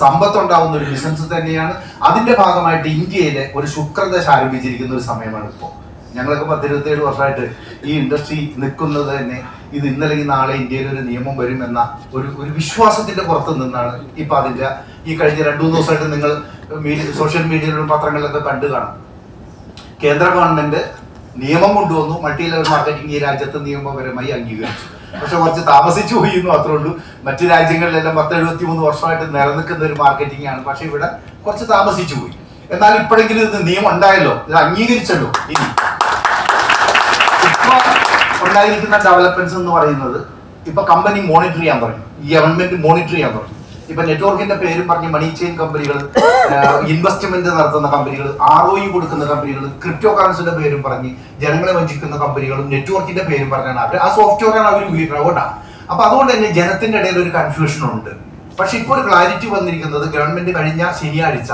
സമ്പത്ത് ഒരു ബിസിനസ് തന്നെയാണ്. അതിന്റെ ഭാഗമായിട്ട് ഇന്ത്യയിലെ ഒരു ശുക്രദശ ആരംഭിച്ചിരിക്കുന്ന ഒരു സമയമാണ് ഇപ്പോൾ ഞങ്ങളൊക്കെ പത്തിരുപത്തേഴ് വർഷമായിട്ട് ഈ ഇൻഡസ്ട്രി നിൽക്കുന്നത് തന്നെ ഇത് ഇന്നലെ നാളെ ഇന്ത്യയിൽ ഒരു നിയമം വരും എന്ന ഒരു ഒരു വിശ്വാസത്തിന്റെ പുറത്ത് നിന്നാണ് ഇപ്പൊ അതിന്റെ ഈ കഴിഞ്ഞ രണ്ടു മൂന്ന് ദിവസമായിട്ട് നിങ്ങൾ മീഡിയ സോഷ്യൽ മീഡിയയിലും പത്രങ്ങളിലൊക്കെ കണ്ടു കാണും. കേന്ദ്ര ഗവൺമെന്റ് നിയമം കൊണ്ടുവന്നു. മൾട്ടി ലെവൽ മാർക്കറ്റിംഗ് ഈ രാജ്യത്ത് നിയമപരമായി അംഗീകരിച്ചു. പക്ഷെ കുറച്ച് താമസിച്ചു പോയി എന്ന് മാത്രമേ ഉള്ളൂ മറ്റു രാജ്യങ്ങളിലെല്ലാം പത്ത് എഴുപത്തി മൂന്ന് വർഷമായിട്ട് നിലനിൽക്കുന്ന ഒരു മാർക്കറ്റിംഗ് ആണ്. പക്ഷെ ഇവിടെ കുറച്ച് താമസിച്ചു പോയി. എന്നാൽ ഇപ്പോഴെങ്കിലും ഇത് നിയമം ഉണ്ടായല്ലോ ഇത് അംഗീകരിച്ചല്ലോ ഇനി. ഇപ്പൊ ഉണ്ടായിരിക്കുന്ന ഡെവലപ്മെന്റ്സ് എന്ന് പറയുന്നത് ഇപ്പൊ കമ്പനി മോണിറ്റർ ചെയ്യാൻ തുടങ്ങി ഗവൺമെന്റ് മോണിറ്റർ ചെയ്യാൻ തുടങ്ങി ഇപ്പൊ നെറ്റ്വർക്കിന്റെ പേരും പറഞ്ഞ് മണി ചെയിൻ കമ്പനികൾ ഇൻവെസ്റ്റ്മെന്റ് നടത്തുന്ന കമ്പനികൾ ആർ ഒ കൊടുക്കുന്ന കമ്പനികൾ ക്രിപ്റ്റോ കറൻസിയുടെ പേരും പറഞ്ഞ് ജനങ്ങളെ വഞ്ചിക്കുന്ന കമ്പനികളും നെറ്റ്വർക്കിന്റെ പേരും പറഞ്ഞാണ് അവർ ആ സോഫ്റ്റ്വെയറാണ് അവർ ഉപയോഗിക്കുന്നത്. അതുകൊണ്ടാണ് അപ്പൊ അതുകൊണ്ട് തന്നെ ജനത്തിന്റെ ഇടയിൽ ഒരു കൺഫ്യൂഷൻ ഉണ്ട്. പക്ഷെ ഇപ്പോൾ ഒരു ക്ലാരിറ്റി വന്നിരിക്കുന്നത് ഗവൺമെന്റ് കഴിഞ്ഞ ശനിയാഴ്ച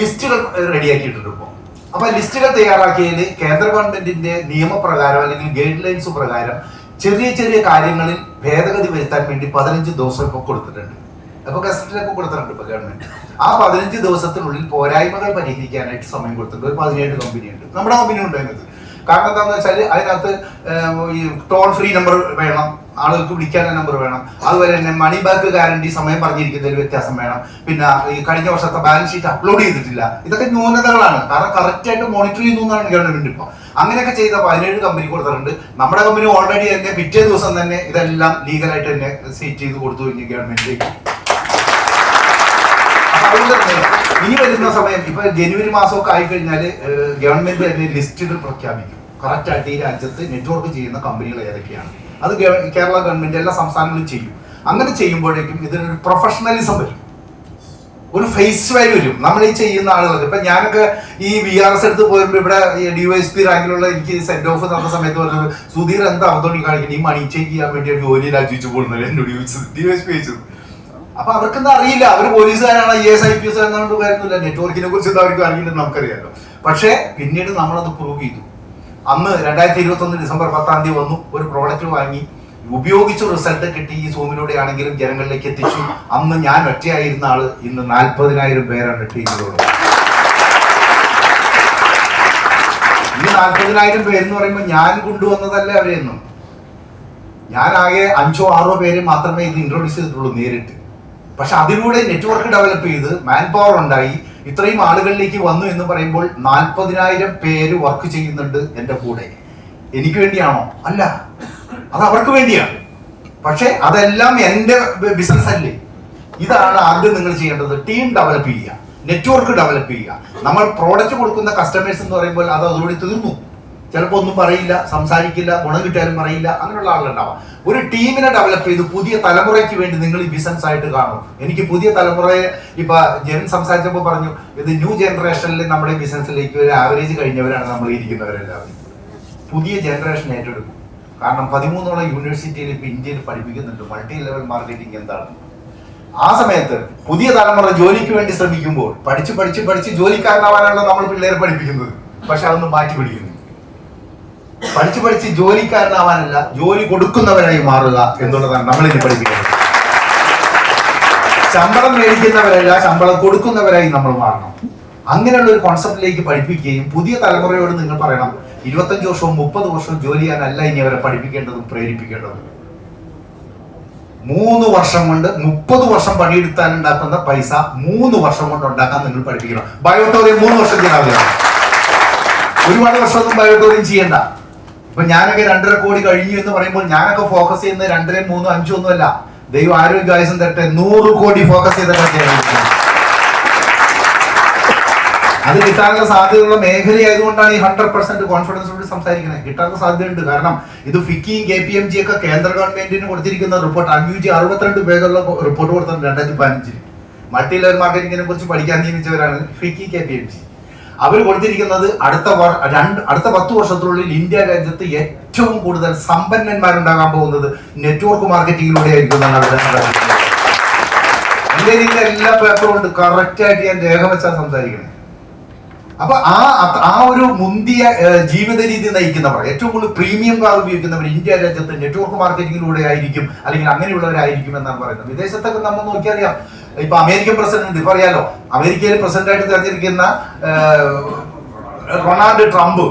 ലിസ്റ്റുകൾ റെഡിയാക്കിയിട്ടുണ്ട് ഇപ്പോൾ അപ്പൊ ലിസ്റ്റുകൾ തയ്യാറാക്കിയതിൽ കേന്ദ്ര ഗവൺമെന്റിന്റെ നിയമപ്രകാരം അല്ലെങ്കിൽ ഗൈഡ് ലൈൻസ് പ്രകാരം ചെറിയ ചെറിയ കാര്യങ്ങളിൽ ഭേദഗതി വരുത്താൻ വേണ്ടി പതിനഞ്ച് ദിവസം ഇപ്പൊ കൊടുത്തിട്ടുണ്ട്. അപ്പൊ ഗസറ്റിലൊക്കെ കൊടുത്തിട്ടുണ്ട് ഇപ്പൊ ഗവൺമെന്റ് ആ പതിനഞ്ച് ദിവസത്തിനുള്ളിൽ പോരായ്മകൾ പരിഹരിക്കാനായിട്ട് സമയം കൊടുത്തിട്ടുണ്ട്. ഒരു പതിനേഴ് കമ്പനി ഉണ്ട്. നമ്മുടെ കമ്പനി ഉണ്ട് അതിനകത്ത്. കാരണം എന്താണെന്ന് വെച്ചാൽ അതിനകത്ത് ഈ ടോൾ ഫ്രീ നമ്പർ വേണം. ആളുകൾക്ക് വിളിക്കാനുള്ള നമ്പർ വേണം. അതുപോലെ തന്നെ മണി ബാക്ക് ഗ്യാരണ്ടി സമയം പറഞ്ഞിരിക്കുന്നതിൽ വ്യത്യാസം വേണം. പിന്നെ ഈ കഴിഞ്ഞ വർഷത്തെ ബാലൻസ് ഷീറ്റ് അപ്ലോഡ് ചെയ്തിട്ടില്ല. ഇതൊക്കെ ന്യൂനതകളാണ്. കാരണം കറക്റ്റ് ആയിട്ട് മോണിറ്റർ ചെയ്യുന്നു എന്നാണ് ഗവൺമെന്റ് ഇപ്പോൾ അങ്ങനെയൊക്കെ ചെയ്ത പതിനേഴ് കമ്പനി കൊടുത്തിട്ടുണ്ട്. നമ്മുടെ കമ്പനി ഓൾറെഡി തന്നെ പിറ്റേ ദിവസം തന്നെ ഇതെല്ലാം ലീഗലായിട്ട് തന്നെ സീറ്റ് ചെയ്ത് കൊടുത്തു കഴിഞ്ഞു ഗവൺമെന്റിലേക്ക് തന്നെ ഇനി വരുന്ന സമയം ഇപ്പൊ ജനുവരി മാസമൊക്കെ ആയിക്കഴിഞ്ഞാൽ ഏഹ്, ഗവൺമെന്റ് തന്നെ ലിസ്റ്റുകൾ പ്രഖ്യാപിക്കും. കറക്റ്റ് ആയിട്ട് ഈ രാജ്യത്ത് നെറ്റ്വർക്ക് ചെയ്യുന്ന കമ്പനികൾ ഏതൊക്കെയാണ്. അത് കേരള ഗവൺമെന്റ് എല്ലാ സംസ്ഥാനങ്ങളും ചെയ്യും. അങ്ങനെ ചെയ്യുമ്പോഴേക്കും ഇതിനൊരു പ്രൊഫഷണലിസം വരും. ഒരു ഫേസ് വാല്യൂ വരും. നമ്മൾ ഈ ചെയ്യുന്ന ആളുകൾക്ക്. ഇപ്പൊ ഞാനൊക്കെ ഈ വി ആർ എസ് എടുത്ത് പോയപ്പോൾ ഇവിടെ ഡി വൈ എസ് പി റാങ്കിലുള്ള എനിക്ക് സെൻഡ് ഓഫ് നടന്ന സമയത്ത് പറഞ്ഞത് സുധീർ എന്താ അവതോണി കാണിക്കുന്നത് ഈ മണി ചെയ്യാൻ വേണ്ടി ജോലി രാജിച്ചു പോകുന്നത്. എന്നോട് ചോദിച്ചത്. ഡിവൈഎസ് പി ചോദിച്ചത്. അപ്പൊ അവർക്കൊന്നും അറിയില്ല? അവർ പോലീസുകാരാണ് I S I P S എന്നുകൊണ്ട് കാര്യമൊന്നുമില്ല. നെറ്റ്വർക്കിനെ കുറിച്ച് അവർക്ക് അറിയില്ലെന്ന് നമുക്കറിയാലോ. പക്ഷേ പിന്നീട് നമ്മളത് പ്രൂവ് ചെയ്തു. അന്ന് രണ്ടായിരത്തി ഇരുപത്തി ഒന്ന് ഡിസംബർ പത്താം തീയതി വന്നു. ഒരു പ്രോഡക്റ്റ് വാങ്ങി. ഉപയോഗിച്ച റിസൾട്ട് കിട്ടി ഈ സൂമിലൂടെ ആണെങ്കിലും ജനങ്ങളിലേക്ക് എത്തിച്ചു. അന്ന് ഞാൻ ഒറ്റയായിരുന്ന ആൾ ഇന്ന് നാൽപ്പതിനായിരം പേരാണ് ടീമിലോട്. ഈ നാൽപ്പതിനായിരം പേരെന്ന് പറയുമ്പോൾ ഞാൻ കൊണ്ടുവന്നതല്ല അവരെയൊന്നും. ഞാൻ ആകെ അഞ്ചോ ആറോ പേരെ മാത്രമേ ഇത് ഇൻട്രൊഡ്യൂസ് ചെയ്തിട്ടുള്ളൂ നേരിട്ട്. പക്ഷെ അതിലൂടെ നെറ്റ്വർക്ക് ഡെവലപ്പ് ചെയ്ത് മാൻ പവർ ഉണ്ടായി. ഇത്രയും ആളുകളിലേക്ക് വന്നു എന്ന് പറയുമ്പോൾ നാൽപ്പതിനായിരം പേര് വർക്ക് ചെയ്യുന്നുണ്ട് എന്റെ കൂടെ. എനിക്ക് വേണ്ടിയാണോ? അല്ല. അത് അവർക്ക് വേണ്ടിയാണ്. പക്ഷെ അതെല്ലാം എന്റെ ബിസിനസ് അല്ലേ? ഇതാണ് ആദ്യം നിങ്ങൾ ചെയ്യേണ്ടത്. ടീം ഡെവലപ്പ് ചെയ്യുക. നെറ്റ്വർക്ക് ഡെവലപ്പ് ചെയ്യുക. നമ്മൾ പ്രോഡക്റ്റ് കൊടുക്കുന്ന കസ്റ്റമേഴ്സ് എന്ന് പറയുമ്പോൾ അത് അതോടെ തീർന്നു. ചിലപ്പോൾ ഒന്നും പറയില്ല സംസാരിക്കില്ല ഗുണം കിട്ടിയാലും പറയില്ല അങ്ങനെയുള്ള ആളുകളുണ്ടാവാം. ഒരു ടീമിനെ ഡെവലപ്പ് ചെയ്ത് പുതിയ തലമുറയ്ക്ക് വേണ്ടി നിങ്ങൾ ഈ ബിസിനസ് ആയിട്ട് കാണും. എനിക്ക് പുതിയ തലമുറയെ ഇപ്പൊ ജെൻ സംസാരിച്ചപ്പോൾ പറഞ്ഞു ഇത് ന്യൂ ജനറേഷനിൽ നമ്മുടെ ബിസിനസ്സിലേക്ക് ഒരു ആവറേജ് കഴിഞ്ഞവരാണ് നമ്മൾ ഇരിക്കുന്നവരെല്ലാവരും. പുതിയ ജനറേഷൻ ഏറ്റെടുക്കും. കാരണം പതിമൂന്നോളം യൂണിവേഴ്സിറ്റിയിൽ ഇപ്പൊ ഇന്ത്യയിൽ പഠിപ്പിക്കുന്നുണ്ട്. മൾട്ടി ലെവൽ മാർക്കറ്റിംഗ് എന്താണ്? ആ സമയത്ത് പുതിയ തലമുറ ജോലിക്ക് വേണ്ടി ശ്രമിക്കുമ്പോൾ പഠിച്ച് പഠിച്ച് പഠിച്ച് ജോലിക്കാരനാവാനാണല്ലോ നമ്മൾ പിള്ളേരെ പഠിപ്പിക്കുന്നത്. പക്ഷെ അതൊന്നും മാറ്റി പിടിക്കുന്നു പഠിച്ച് പഠിച്ച് ജോലിക്കാരനാവാനല്ല ജോലി കൊടുക്കുന്നവരായി മാറുക എന്നുള്ളതാണ് നമ്മൾ ഇനി പഠിപ്പിക്കുന്നത്. ശമ്പളം മേടിക്കുന്നവരല്ല ശമ്പളം കൊടുക്കുന്നവരായി നമ്മൾ മാറണം. അങ്ങനെയുള്ള ഒരു കോൺസെപ്റ്റിലേക്ക് പഠിപ്പിക്കുകയും പുതിയ തലമുറയോട് നിങ്ങൾ പറയണം ഇരുപത്തഞ്ച് വർഷവും മുപ്പത് വർഷവും ജോലി ചെയ്യാനല്ല ഇനി അവരെ പഠിപ്പിക്കേണ്ടതും പ്രേരിപ്പിക്കേണ്ടതും. മൂന്ന് വർഷം കൊണ്ട് മുപ്പത് വർഷം പണിയെടുത്താൽ ഉണ്ടാക്കുന്ന പൈസ മൂന്ന് വർഷം കൊണ്ട് ഉണ്ടാക്കാൻ നിങ്ങൾ പഠിപ്പിക്കണം. ബയോട്ടോറിയം മൂന്ന് വർഷം ആവശ്യമാണ് ഒരുപാട് വർഷമൊന്നും ബയോട്ടോറിയം ചെയ്യണ്ട. ഇപ്പൊ ഞാനൊക്കെ രണ്ടര കോടി കഴിഞ്ഞു എന്ന് പറയുമ്പോൾ ഞാനൊക്കെ ഫോക്കസ് ചെയ്യുന്നത് രണ്ടര മൂന്നും അഞ്ചും ഒന്നും അല്ല. ദൈവം ആരോഗ്യ ആയുസം തരട്ടെ. നൂറ് കോടി ഫോക്കസ് ചെയ്തിട്ടൊക്കെ അത് കിട്ടാനുള്ള സാധ്യതയുള്ള മേഖലയായതുകൊണ്ടാണ് ഈ ഹൺഡ്രഡ് പെർസെന്റ് കോൺഫിഡൻസോട് സംസാരിക്കുന്നത്. കിട്ടാനുള്ള സാധ്യതയുണ്ട്. കാരണം ഇത് ഫിക്കിയും കെ പി എം ജി ഒക്കെ കേന്ദ്ര ഗവൺമെന്റിന് കൊടുത്തിരിക്കുന്ന റിപ്പോർട്ട് അഞ്ഞൂറ്റി അറുപത്തിരണ്ട് പേജുള്ള റിപ്പോർട്ട് കൊടുത്തിട്ടുണ്ട് രണ്ടായിരത്തി പതിനഞ്ചിൽ മൾട്ടി ലെവൽ മാർക്കറ്റിംഗിനെ കുറിച്ച് പഠിക്കാൻ നിയമിച്ചവരാണ് FICCI K P M G. അവർ കൊടുത്തിരിക്കുന്നത് അടുത്ത രണ്ട് അടുത്ത പത്ത് വർഷത്തിനുള്ളിൽ ഇന്ത്യ രാജ്യത്ത് ഏറ്റവും കൂടുതൽ സമ്പന്നന്മാരുണ്ടാകാൻ പോകുന്നത് നെറ്റ്വർക്ക് മാർക്കറ്റിംഗിലൂടെ ആയിരിക്കും. എന്റെ രീതിയിൽ എല്ലാ പേപ്പറും ഉണ്ട്. കറക്റ്റ് ആയിട്ട് ഞാൻ രേഖ വെച്ചാൽ സംസാരിക്കണേ അപ്പൊ ആ ആ ഒരു മുന്തിയ ജീവിത രീതി നയിക്കുന്നവർ ഏറ്റവും കൂടുതൽ പ്രീമിയം കാർ ഉപയോഗിക്കുന്നവർ ഇന്ത്യ രാജ്യത്ത് നെറ്റ്വർക്ക് മാർക്കറ്റിംഗിലൂടെ ആയിരിക്കും അല്ലെങ്കിൽ അങ്ങനെയുള്ളവരായിരിക്കും എന്നാണ് പറയുന്നത്. വിദേശത്തൊക്കെ നമ്മൾ നോക്കിയറിയാം ഇപ്പൊ അമേരിക്കൻ പ്രസിഡന്റ് ഇപ്പൊ അറിയാലോ അമേരിക്കയിൽ പ്രസിഡന്റ് ആയിട്ട് തെരഞ്ഞെടുക്കുന്ന റൊണാൾഡ് ട്രംപ്.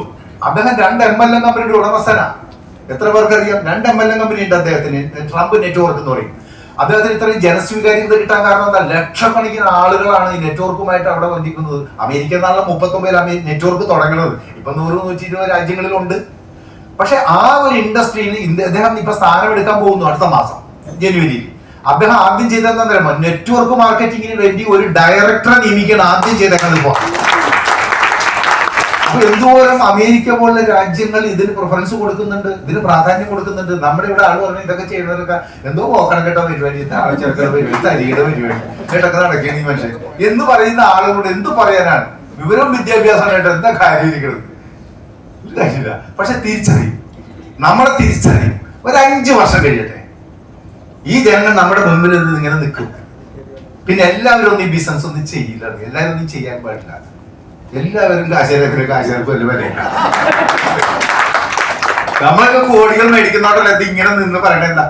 അദ്ദേഹം രണ്ട് എം എൽ എ കമ്പനിയുടെ ഉടമസ്ഥനാ. എത്ര പേർക്ക് അറിയാം രണ്ട് എം എൽ എ കമ്പനി ഉണ്ട് അദ്ദേഹത്തിന്. ട്രംപ് നെറ്റ്വർക്ക് എന്ന് പറയും. അദ്ദേഹത്തിന് ഇത്രയും ജനസ്വീകാര്യത കിട്ടാൻ കാരണം എന്താ? ലക്ഷക്കണക്കിന് ആളുകളാണ് ഈ നെറ്റ്വർക്കുമായിട്ട് അവിടെ ബന്ധിക്കുന്നത്. അമേരിക്ക എന്നുള്ള മുപ്പത്തൊമ്പതിൽ നെറ്റ്വർക്ക് തുടങ്ങുന്നത് ഇപ്പൊ നൂറ് നൂറ്റി ഇരുപത് രാജ്യങ്ങളിലുണ്ട്. പക്ഷെ ആ ഒരു ഇൻഡസ്ട്രിയിൽ അദ്ദേഹം ഇപ്പൊ സ്ഥാനം എടുക്കാൻ പോകുന്നു അടുത്ത മാസം ജനുവരിയിൽ. അദ്ദേഹം ആദ്യം ചെയ്തതെന്താ അറിയാമോ? നെറ്റ്വർക്ക് മാർക്കറ്റിംഗിന് വേണ്ടി ഒരു ഡയറക്ടറെ നിയമിക്കണം. ആദ്യം ചെയ്ത അപ്പൊ എന്തോരം അമേരിക്ക പോലുള്ള രാജ്യങ്ങൾ ഇതിന് പ്രിഫറൻസ് കൊടുക്കുന്നുണ്ട് ഇതിന് പ്രാധാന്യം കൊടുക്കുന്നുണ്ട്. നമ്മുടെ ഇവിടെ ആൾ പറഞ്ഞു ഇതൊക്കെ ചെയ്യുന്നവരൊക്കെ എന്തോ പോക്കണം കേട്ടോ പരിപാടി. പരിപാടി തരിയുടെ പരിപാടി. നടക്കുകയാണ് ഈ മനുഷ്യൻ. എന്ന് പറയുന്ന ആളുകളോട് എന്ത് പറയാനാണ്? വിവരം വിദ്യാഭ്യാസമായിട്ട് എന്താ കാര്യം പക്ഷെ തിരിച്ചറിയും. നമ്മളെ തിരിച്ചറിയും. ഒരു അഞ്ചു വർഷം കഴിയട്ടെ ഈ ജനങ്ങൾ നമ്മുടെ മുമ്പിൽ ഇങ്ങനെ നിൽക്കും. പിന്നെ എല്ലാവരും ഒന്നും ഈ ബിസിനസ് ഒന്നും ചെയ്യില്ല. എല്ലാവരും ഒന്നും ചെയ്യാൻ പാടില്ല. എല്ലാവരും കാശേരക്കിന് കാശേരക്കും വരെ നമ്മളൊക്കെ കോടികൾ മേടിക്കുന്നോണ്ടല്ല ഇത് ഇങ്ങനെ നിന്ന് പറയണ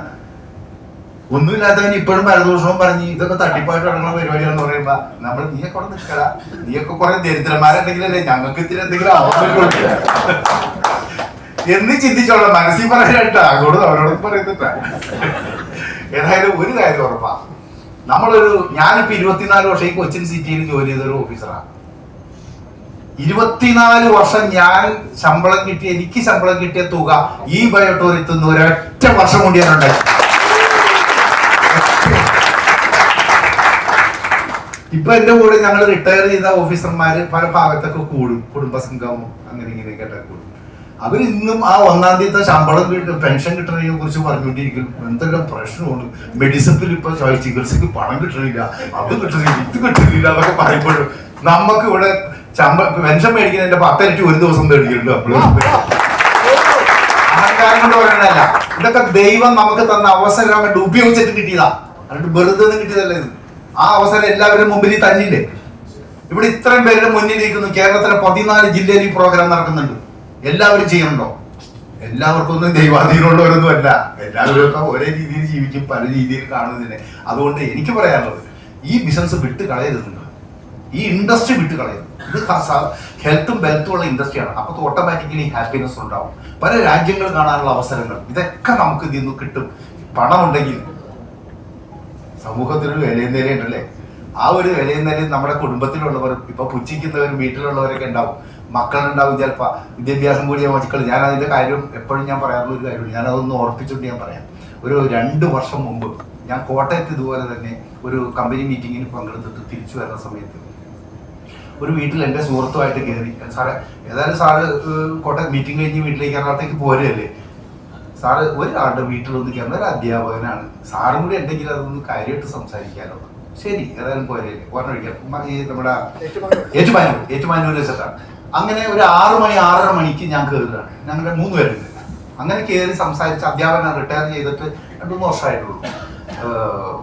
ഒന്നുമില്ലാത്തവൻ ഇപ്പോഴും പരദോഷവും പറഞ്ഞ് ഇതൊക്കെ തട്ടിപ്പായിട്ട് നടക്കുന്ന പരിപാടിയാണെന്ന് പറയുമ്പോ നമ്മൾ നീയൊക്കെ അവിടെ നിൽക്കട. നീയൊക്കെ കുറെ ദരിദ്രന്മാരുണ്ടെങ്കിലല്ലേ ഞങ്ങൾക്ക് ഇത്തിരി എന്തെങ്കിലും അവസരം എന്ന് ചിന്തിച്ചോളാം. മനസ്സിൽ പറയാനായിട്ടാ അങ്ങോട്ട് അവരോട് പറയുന്നില്ല. ഏതായാലും ഒരു കാര്യം ഉറപ്പാ. നമ്മളൊരു ഞാനിപ്പോ ഇരുപത്തിനാല് വർഷം ഈ കൊച്ചിൻ സിറ്റിയിൽ ജോലി ചെയ്തൊരു ഓഫീസറാണ് ഇരുപത്തിനാല് വർഷം ഞാൻ ശമ്പളം കിട്ടിയ എനിക്ക് ശമ്പളം കിട്ടിയ തുക ഈ ബയോട്ടോറിയത്തിൽ ഒരൊറ്റ വർഷം കൊണ്ട് ഞാനുണ്ടായി ഇപ്പൊ എന്റെ കൂടെ ഞങ്ങൾ റിട്ടയർ ചെയ്ത ഓഫീസർമാര് പല ഭാഗത്തൊക്കെ കൂടും. കുടുംബസംഗമം അങ്ങനെ ഇങ്ങനെയൊക്കെ കൂടും. അവർ ഇന്നും ആ ഒന്നാം തീയതി ശമ്പളം കിട്ടും പെൻഷൻ കിട്ടുന്നതിനെ കുറിച്ച് പറഞ്ഞുകൊണ്ടിരിക്കും എന്തെല്ലാം പ്രശ്നമുണ്ട് മെഡിസിനിൽ ഇപ്പൊ ചികിത്സക്ക് പണം കിട്ടണില്ല. അത് കിട്ടണില്ല ഇത് കിട്ടണില്ല എന്നൊക്കെ പറയുമ്പോഴും നമുക്ക് ഇവിടെ ശമ്പളം പെൻഷൻ മേടിക്കുന്നതിന്റെ പത്തരട്ടി ഒരു ദിവസം അപ്പോഴും അഹങ്കാരം കൊണ്ട് പറയണല്ല ഇതൊക്കെ ദൈവം നമുക്ക് തന്ന അവസരം കണ്ട് ഉപയോഗിച്ചിട്ട് കിട്ടിയതാ. എന്നിട്ട് വെറുതെ ഒന്നും കിട്ടിയതല്ല ഇത്. ആ അവസരം എല്ലാവരും മുമ്പിൽ തന്നില്ലേ? ഇവിടെ ഇത്രയും പേരുടെ മുന്നിൽ ഇരിക്കുന്നു. കേരളത്തിലെ പതിനാല് ജില്ലയിൽ ഈ പ്രോഗ്രാം നടക്കുന്നുണ്ട്. എല്ലാവരും ചെയ്യണുണ്ടോ എല്ലാവർക്കും ഒന്നും ദൈവാധീനമുള്ളവരൊന്നും അല്ല. എല്ലാവരും ഒരേ രീതിയിൽ ജീവിക്കും പല രീതിയിൽ കാണുന്നതിനെ അതുകൊണ്ട് എനിക്ക് പറയാനുള്ളത് ഈ ബിസിനസ് വിട്ട് കളയരുത് നിങ്ങൾ. ഈ ഇൻഡസ്ട്രി വിട്ട് കളയരുത്. ഇത് ഹെൽത്തും വെൽത്തും ഉള്ള ഇൻഡസ്ട്രിയാണ് അപ്പൊ ഓട്ടോമാറ്റിക്കലി ഹാപ്പിനെസ് ഉണ്ടാവും. പല രാജ്യങ്ങൾ കാണാനുള്ള അവസരങ്ങൾ ഇതൊക്കെ നമുക്ക് ഇതിൽ നിന്ന് കിട്ടും. പണം ഉണ്ടെങ്കിൽ സമൂഹത്തിനൊരു വിലയും നിലയുണ്ടല്ലേ ആ ഒരു വിലയും നിലയും നമ്മുടെ കുടുംബത്തിലുള്ളവർ ഇപ്പൊ പുച്ഛിക്കുന്നവരും വീട്ടിലുള്ളവരൊക്കെ ഉണ്ടാവും. മക്കളുണ്ടാവും ചിലപ്പോൾ വിദ്യാഭ്യാസം കൂടിയ മക്കൾ. ഞാൻ അതിന്റെ കാര്യം എപ്പോഴും ഞാൻ പറയാറുള്ള ഒരു കാര്യമാണ് ഞാൻ അതൊന്ന് ഓർപ്പിച്ചുകൊണ്ട് ഞാൻ പറയാം. ഒരു രണ്ട് വർഷം മുമ്പ് ഞാൻ കോട്ടയത്ത് ഇതുപോലെ തന്നെ ഒരു കമ്പനി മീറ്റിങ്ങിന് പങ്കെടുത്തിട്ട് തിരിച്ചു വരുന്ന സമയത്ത് ഒരു വീട്ടിൽ എന്റെ സുഹൃത്തുമായിട്ട് കയറി. സാറ് ഏതായാലും സാറ് കോട്ട കോട്ടയം മീറ്റിംഗ് കഴിഞ്ഞ് വീട്ടിലേക്ക് എറണാകുളത്തേക്ക് പോരല്ലേ സാറ് ഒരാളുടെ വീട്ടിലൊന്ന് കയറുന്ന ഒരു അധ്യാപകനാണ്. സാറും കൂടി എന്തെങ്കിലും അതൊന്ന് കാര്യമായിട്ട് സംസാരിക്കാനോ ശരി ഏതായാലും പോരല്ലേ? ഓർമ്മ നമ്മുടെ ഏറ്റുമാനൂർ. ഏറ്റുമാനൂർ. വെച്ചിട്ടാണ് അങ്ങനെ ഒരു ആറ് മണി ആറര മണിക്ക് ഞാൻ കയറുകയാണ് ഞങ്ങളുടെ മൂന്ന് പേരുണ്ട്. അങ്ങനെ കയറി സംസാരിച്ച് അധ്യാപകൻ റിട്ടയർ ചെയ്തിട്ട് രണ്ട് മൂന്ന് വർഷമായിട്ടുള്ളൂ.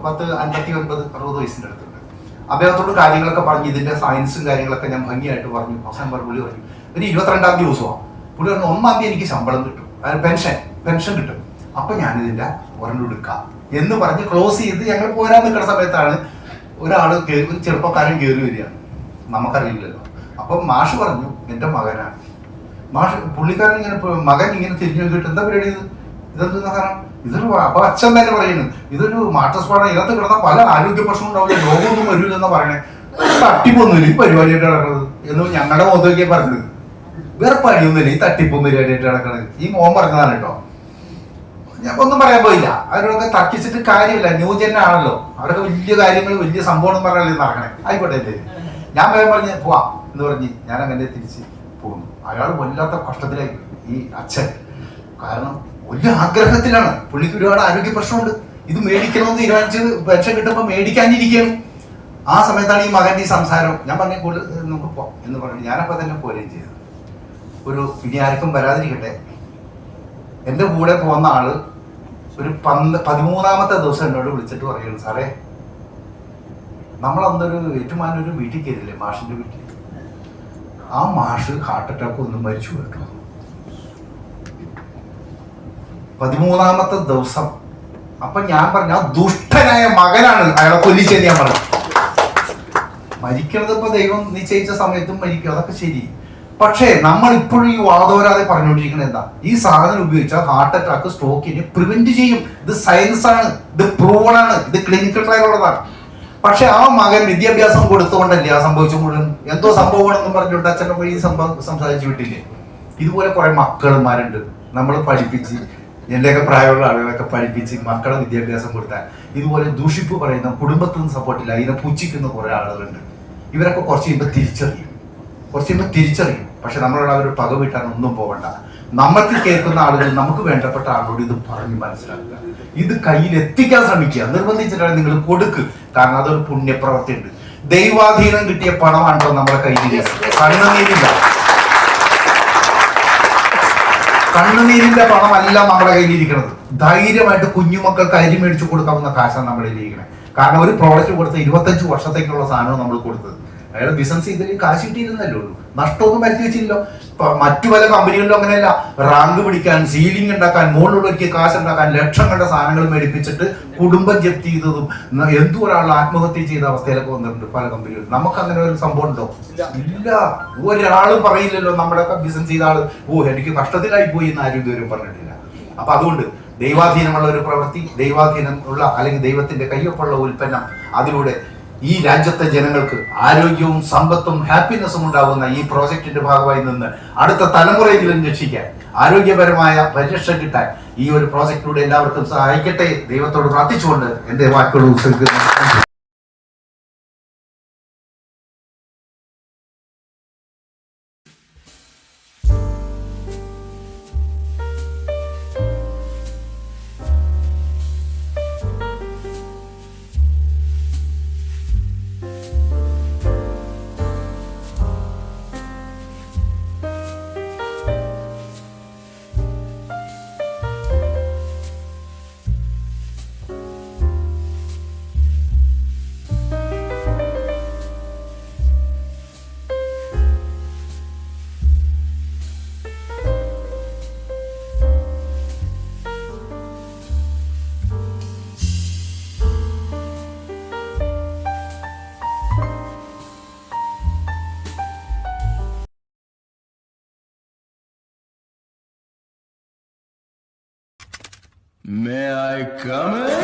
പത്ത് അൻപത്തി ഒൻപത് അറുപത് വയസ്സിന്റെ അടുത്തുണ്ട്. അദ്ദേഹത്തോട് കാര്യങ്ങളൊക്കെ പറഞ്ഞു ഇതിന്റെ സയൻസും കാര്യങ്ങളൊക്കെ ഞാൻ ഭംഗിയായിട്ട് പറഞ്ഞു. അവസാനം പറഞ്ഞു പുള്ളി പറഞ്ഞു ഒരു ഇരുപത്തിരണ്ടാം ദിവസമാണ് പുള്ളി പറഞ്ഞു ഒന്നാം തീയതി എനിക്ക് ശമ്പളം കിട്ടും. പെൻഷൻ പെൻഷൻ കിട്ടും. അപ്പൊ ഞാൻ ഇതിന്റെ ഒരെണ്ണം എടുക്കാം. എന്ന് പറഞ്ഞ് ക്ലോസ് ചെയ്ത് ഞങ്ങൾ പോരാൻ നിൽക്കുന്ന സമയത്താണ് ഒരാൾ ഒരു ചെറുപ്പക്കാരൻ കയറി വരികയാണ്. നമുക്കറിയില്ലല്ലോ. അപ്പം മാഷ് പറഞ്ഞു എന്റെ മകനാണ്. മാഷ് പുള്ളിക്കാരൻ ഇങ്ങനെ മകൻ ഇങ്ങനെ തിരിഞ്ഞു നോക്കിയിട്ട് എന്താ പരിപാടി ഇത്? ഇതെന്താ കാരണം ഇതൊരു അപ്പൊ അച്ഛൻ തന്നെ പറയുന്നു ഇതൊരു മാട്ടസ്പാടം ഇതിനകത്ത് കിടന്ന പല ആരോഗ്യ പ്രശ്നം ഉണ്ടാവില്ല രോഗമൊന്നും വരില്ലെന്ന് പറയണേ. തട്ടിപ്പൊന്നുമില്ല ഈ പരിപാടിയായിട്ട് നടക്കുന്നത് എന്ന് ഞങ്ങളുടെ മോദൊക്കെ പറഞ്ഞത്. വേറെ പണിയൊന്നുമില്ല ഈ തട്ടിപ്പും പരിപാടിയായിട്ട് നടക്കുന്നത് ഈ മോൻ പറഞ്ഞതാണ് കേട്ടോ. ഞാൻ ഒന്നും പറയാൻ പോയില്ല. അവരൊക്കെ തർക്കിച്ചിട്ട് കാര്യമില്ല. ന്യൂജൻ ആണല്ലോ. അവരൊക്കെ വലിയ കാര്യങ്ങൾ വലിയ സംഭവം പറഞ്ഞാലേ നടക്കണേ. ആയിക്കോട്ടെ ഞാൻ വേഗം പറഞ്ഞ് പോവാം. എന്ന് പറഞ്ഞ് ഞാൻ അങ്ങനെ തിരിച്ച് പോകുന്നു. അയാൾ വല്ലാത്ത കഷ്ടത്തിലായി. ഈ അച്ഛൻ. കാരണം വലിയ ആഗ്രഹത്തിലാണ്. പുള്ളിക്ക് ഒരുപാട് ആരോഗ്യ പ്രശ്നമുണ്ട്. ഇത് മേടിക്കണമെന്ന് തീരുമാനിച്ച് പെൻഷൻ കിട്ടുമ്പോൾ മേടിക്കാനിരിക്കുകയാണ്. ആ സമയത്താണ് ഈ മകന്റെ ഈ സംസാരം. ഞാൻ പറഞ്ഞ കൂടുതൽ നമുക്ക് പോവാം എന്ന് പറഞ്ഞു ഞാനപ്പോൾ തന്നെ പോരുകയും ചെയ്തു. ഒരു ഇനി ആർക്കും വരാതിരിക്കട്ടെ. എന്റെ കൂടെ പോകുന്ന ആൾ ഒരു പന്ത് പതിമൂന്നാമത്തെ ദിവസം എന്നോട് വിളിച്ചിട്ട് പറയുന്നു സാറേ നമ്മളന്നൊരു ഏറ്റുമാനൊരു വീട്ടിൽ കയറില്ലേ മാഷിന്റെ വീട്ടിൽ? ആ മാഷ് ഹാർട്ട് അറ്റാക്ക് ഒന്നും മരിച്ചു കേട്ടോ. പതിമൂന്നാമത്തെ ദിവസം. അപ്പൊ ഞാൻ പറഞ്ഞു ആ ദുഷ്ടനായ മകനാണ് അയാളെ കൊല്ലിച്ചെന്ന് ഞാൻ പറഞ്ഞു. മരിക്കണത് ഇപ്പൊ ദൈവം നിശ്ചയിച്ച സമയത്തും മരിക്കും അതൊക്കെ ശരി. പക്ഷേ നമ്മൾ ഇപ്പോഴും ഈ വാദോരാതെ പറഞ്ഞുകൊണ്ടിരിക്കുന്നത് എന്താ? ഈ സാധനം ഉപയോഗിച്ചാൽ ഹാർട്ട് അറ്റാക്ക് സ്ട്രോക്കിനെ പ്രിവെന്റ് ചെയ്യും. ഇത് സയൻസ് ആണ് ഇത് പ്രൂവൺ ആണ് ഇത് ക്ലിനിക്കൽ ട്രയൽ ഉള്ളതാണ്. പക്ഷെ ആ മകൻ വിദ്യാഭ്യാസം കൊടുത്തുകൊണ്ടല്ലേ ആ സംഭവിച്ചു മുഴുവൻ? എന്തോ സംഭവമാണെന്നും പറഞ്ഞുകൊണ്ട് അച്ഛന്റെ പോയി സംഭവം സംസാരിച്ചു വിട്ടില്ലേ? ഇതുപോലെ കുറെ മക്കളുമാരുണ്ട് നമ്മൾ പഠിപ്പിച്ച് എന്റെയൊക്കെ പ്രായമുള്ള ആളുകളൊക്കെ പഠിപ്പിച്ച് മക്കളെ വിദ്യാഭ്യാസം കൊടുത്താൽ ഇതുപോലെ ദൂഷിപ്പ് പറയുന്ന കുടുംബത്തിൽ നിന്ന് സപ്പോർട്ടില്ല ഇതിനെ പുച്ഛിക്കുന്ന കുറെ ആളുകളുണ്ട്. ഇവരൊക്കെ കുറച്ച് കഴിയുമ്പോൾ തിരിച്ചറിയും. കുറച്ച് കഴിയുമ്പോൾ തിരിച്ചറിയും. പക്ഷെ നമ്മളോട് അവർ പക വീട്ടാൻ ഒന്നും പോകണ്ട. നമ്മൾക്ക് കേൾക്കുന്ന ആളുകൾ നമുക്ക് വേണ്ടപ്പെട്ട ആളോട് ഇത് പറഞ്ഞ് മനസ്സിലാക്കുക. ഇത് കയ്യിൽ എത്തിക്കാൻ ശ്രമിക്കുക. നിർബന്ധിച്ചിട്ടാണ് നിങ്ങൾ കൊടുക്ക്. കാരണം അതൊരു പുണ്യപ്രവൃത്തി ഉണ്ട് ദൈവാധീനം കിട്ടിയ പണമാണല്ലോ നമ്മുടെ കയ്യിൽ കണ്ണുനീരില്ല. കണ്ണുനീരിന്റെ പണമല്ല നമ്മുടെ കയ്യിൽ ഇരിക്കുന്നത് ധൈര്യമായിട്ട് കുഞ്ഞുമക്കൾക്ക് അരി മേടിച്ചു കൊടുക്കാവുന്ന കാശാണ് നമ്മുടെ ഇരിക്കണേ കാരണം ഒരു പ്രോഡക്റ്റ് കൊടുത്ത ഇരുപത്തഞ്ച് വർഷത്തേക്കുള്ള സാധനവും നമ്മൾ കൊടുത്തത്. അയാൾ ബിസിനസ് ചെയ്തിട്ട് കാശ് കിട്ടിയിരുന്നല്ലേ ഉള്ളൂ. നഷ്ടമൊന്നും വരുത്തി വെച്ചില്ലല്ലോ മറ്റു പല കമ്പനികളിലും അങ്ങനെയല്ല. റാങ്ക് പിടിക്കാൻ സീലിംഗ് ഉണ്ടാക്കാൻ മുകളിലൊരുക്കി കാശ് ഉണ്ടാക്കാൻ ലക്ഷങ്ങളുടെ സാധനങ്ങൾ മേടിപ്പിച്ചിട്ട് കുടുംബം ജപ്തി ചെയ്തതും എന്തോ ഒരാൾ ആത്മഹത്യ ചെയ്ത അവസ്ഥയിലൊക്കെ വന്നിട്ടുണ്ട് പല കമ്പനികളും നമുക്ക് അങ്ങനെ ഒരു സംഭവം ഉണ്ടോ? ഇല്ല. ഒരാളും പറയില്ലല്ലോ നമ്മുടെ ബിസിനസ് ചെയ്ത ആൾ. ഓ എനിക്ക് നഷ്ടത്തിലായി പോയി എന്ന് ആരും ഇതുവരെ പറഞ്ഞിട്ടില്ല. അപ്പൊ അതുകൊണ്ട് ദൈവാധീനമുള്ള ഒരു പ്രവൃത്തി ദൈവാധീനം ഉള്ള അല്ലെങ്കിൽ ദൈവത്തിന്റെ കയ്യൊപ്പുള്ള ഉൽപ്പന്നം അതിലൂടെ ഈ രാജ്യത്തെ ജനങ്ങൾക്ക് ആരോഗ്യവും സമ്പത്തും ഹാപ്പിനെസ്സും ഉണ്ടാകുന്ന ഈ പ്രോജക്റ്റിന്റെ ഭാഗമായി നിന്ന് അടുത്ത തലമുറയെങ്കിലും രക്ഷിക്കാൻ ആരോഗ്യപരമായ പരിരക്ഷ കിട്ടാൻ ഈ ഒരു പ്രോജക്റ്റിലൂടെ എല്ലാവർക്കും സഹായിക്കട്ടെ. ദൈവത്തോട് പ്രാർത്ഥിച്ചുകൊണ്ട് എന്റെ വാക്കുകൾ ഉത്സവിക്കുന്നു coming.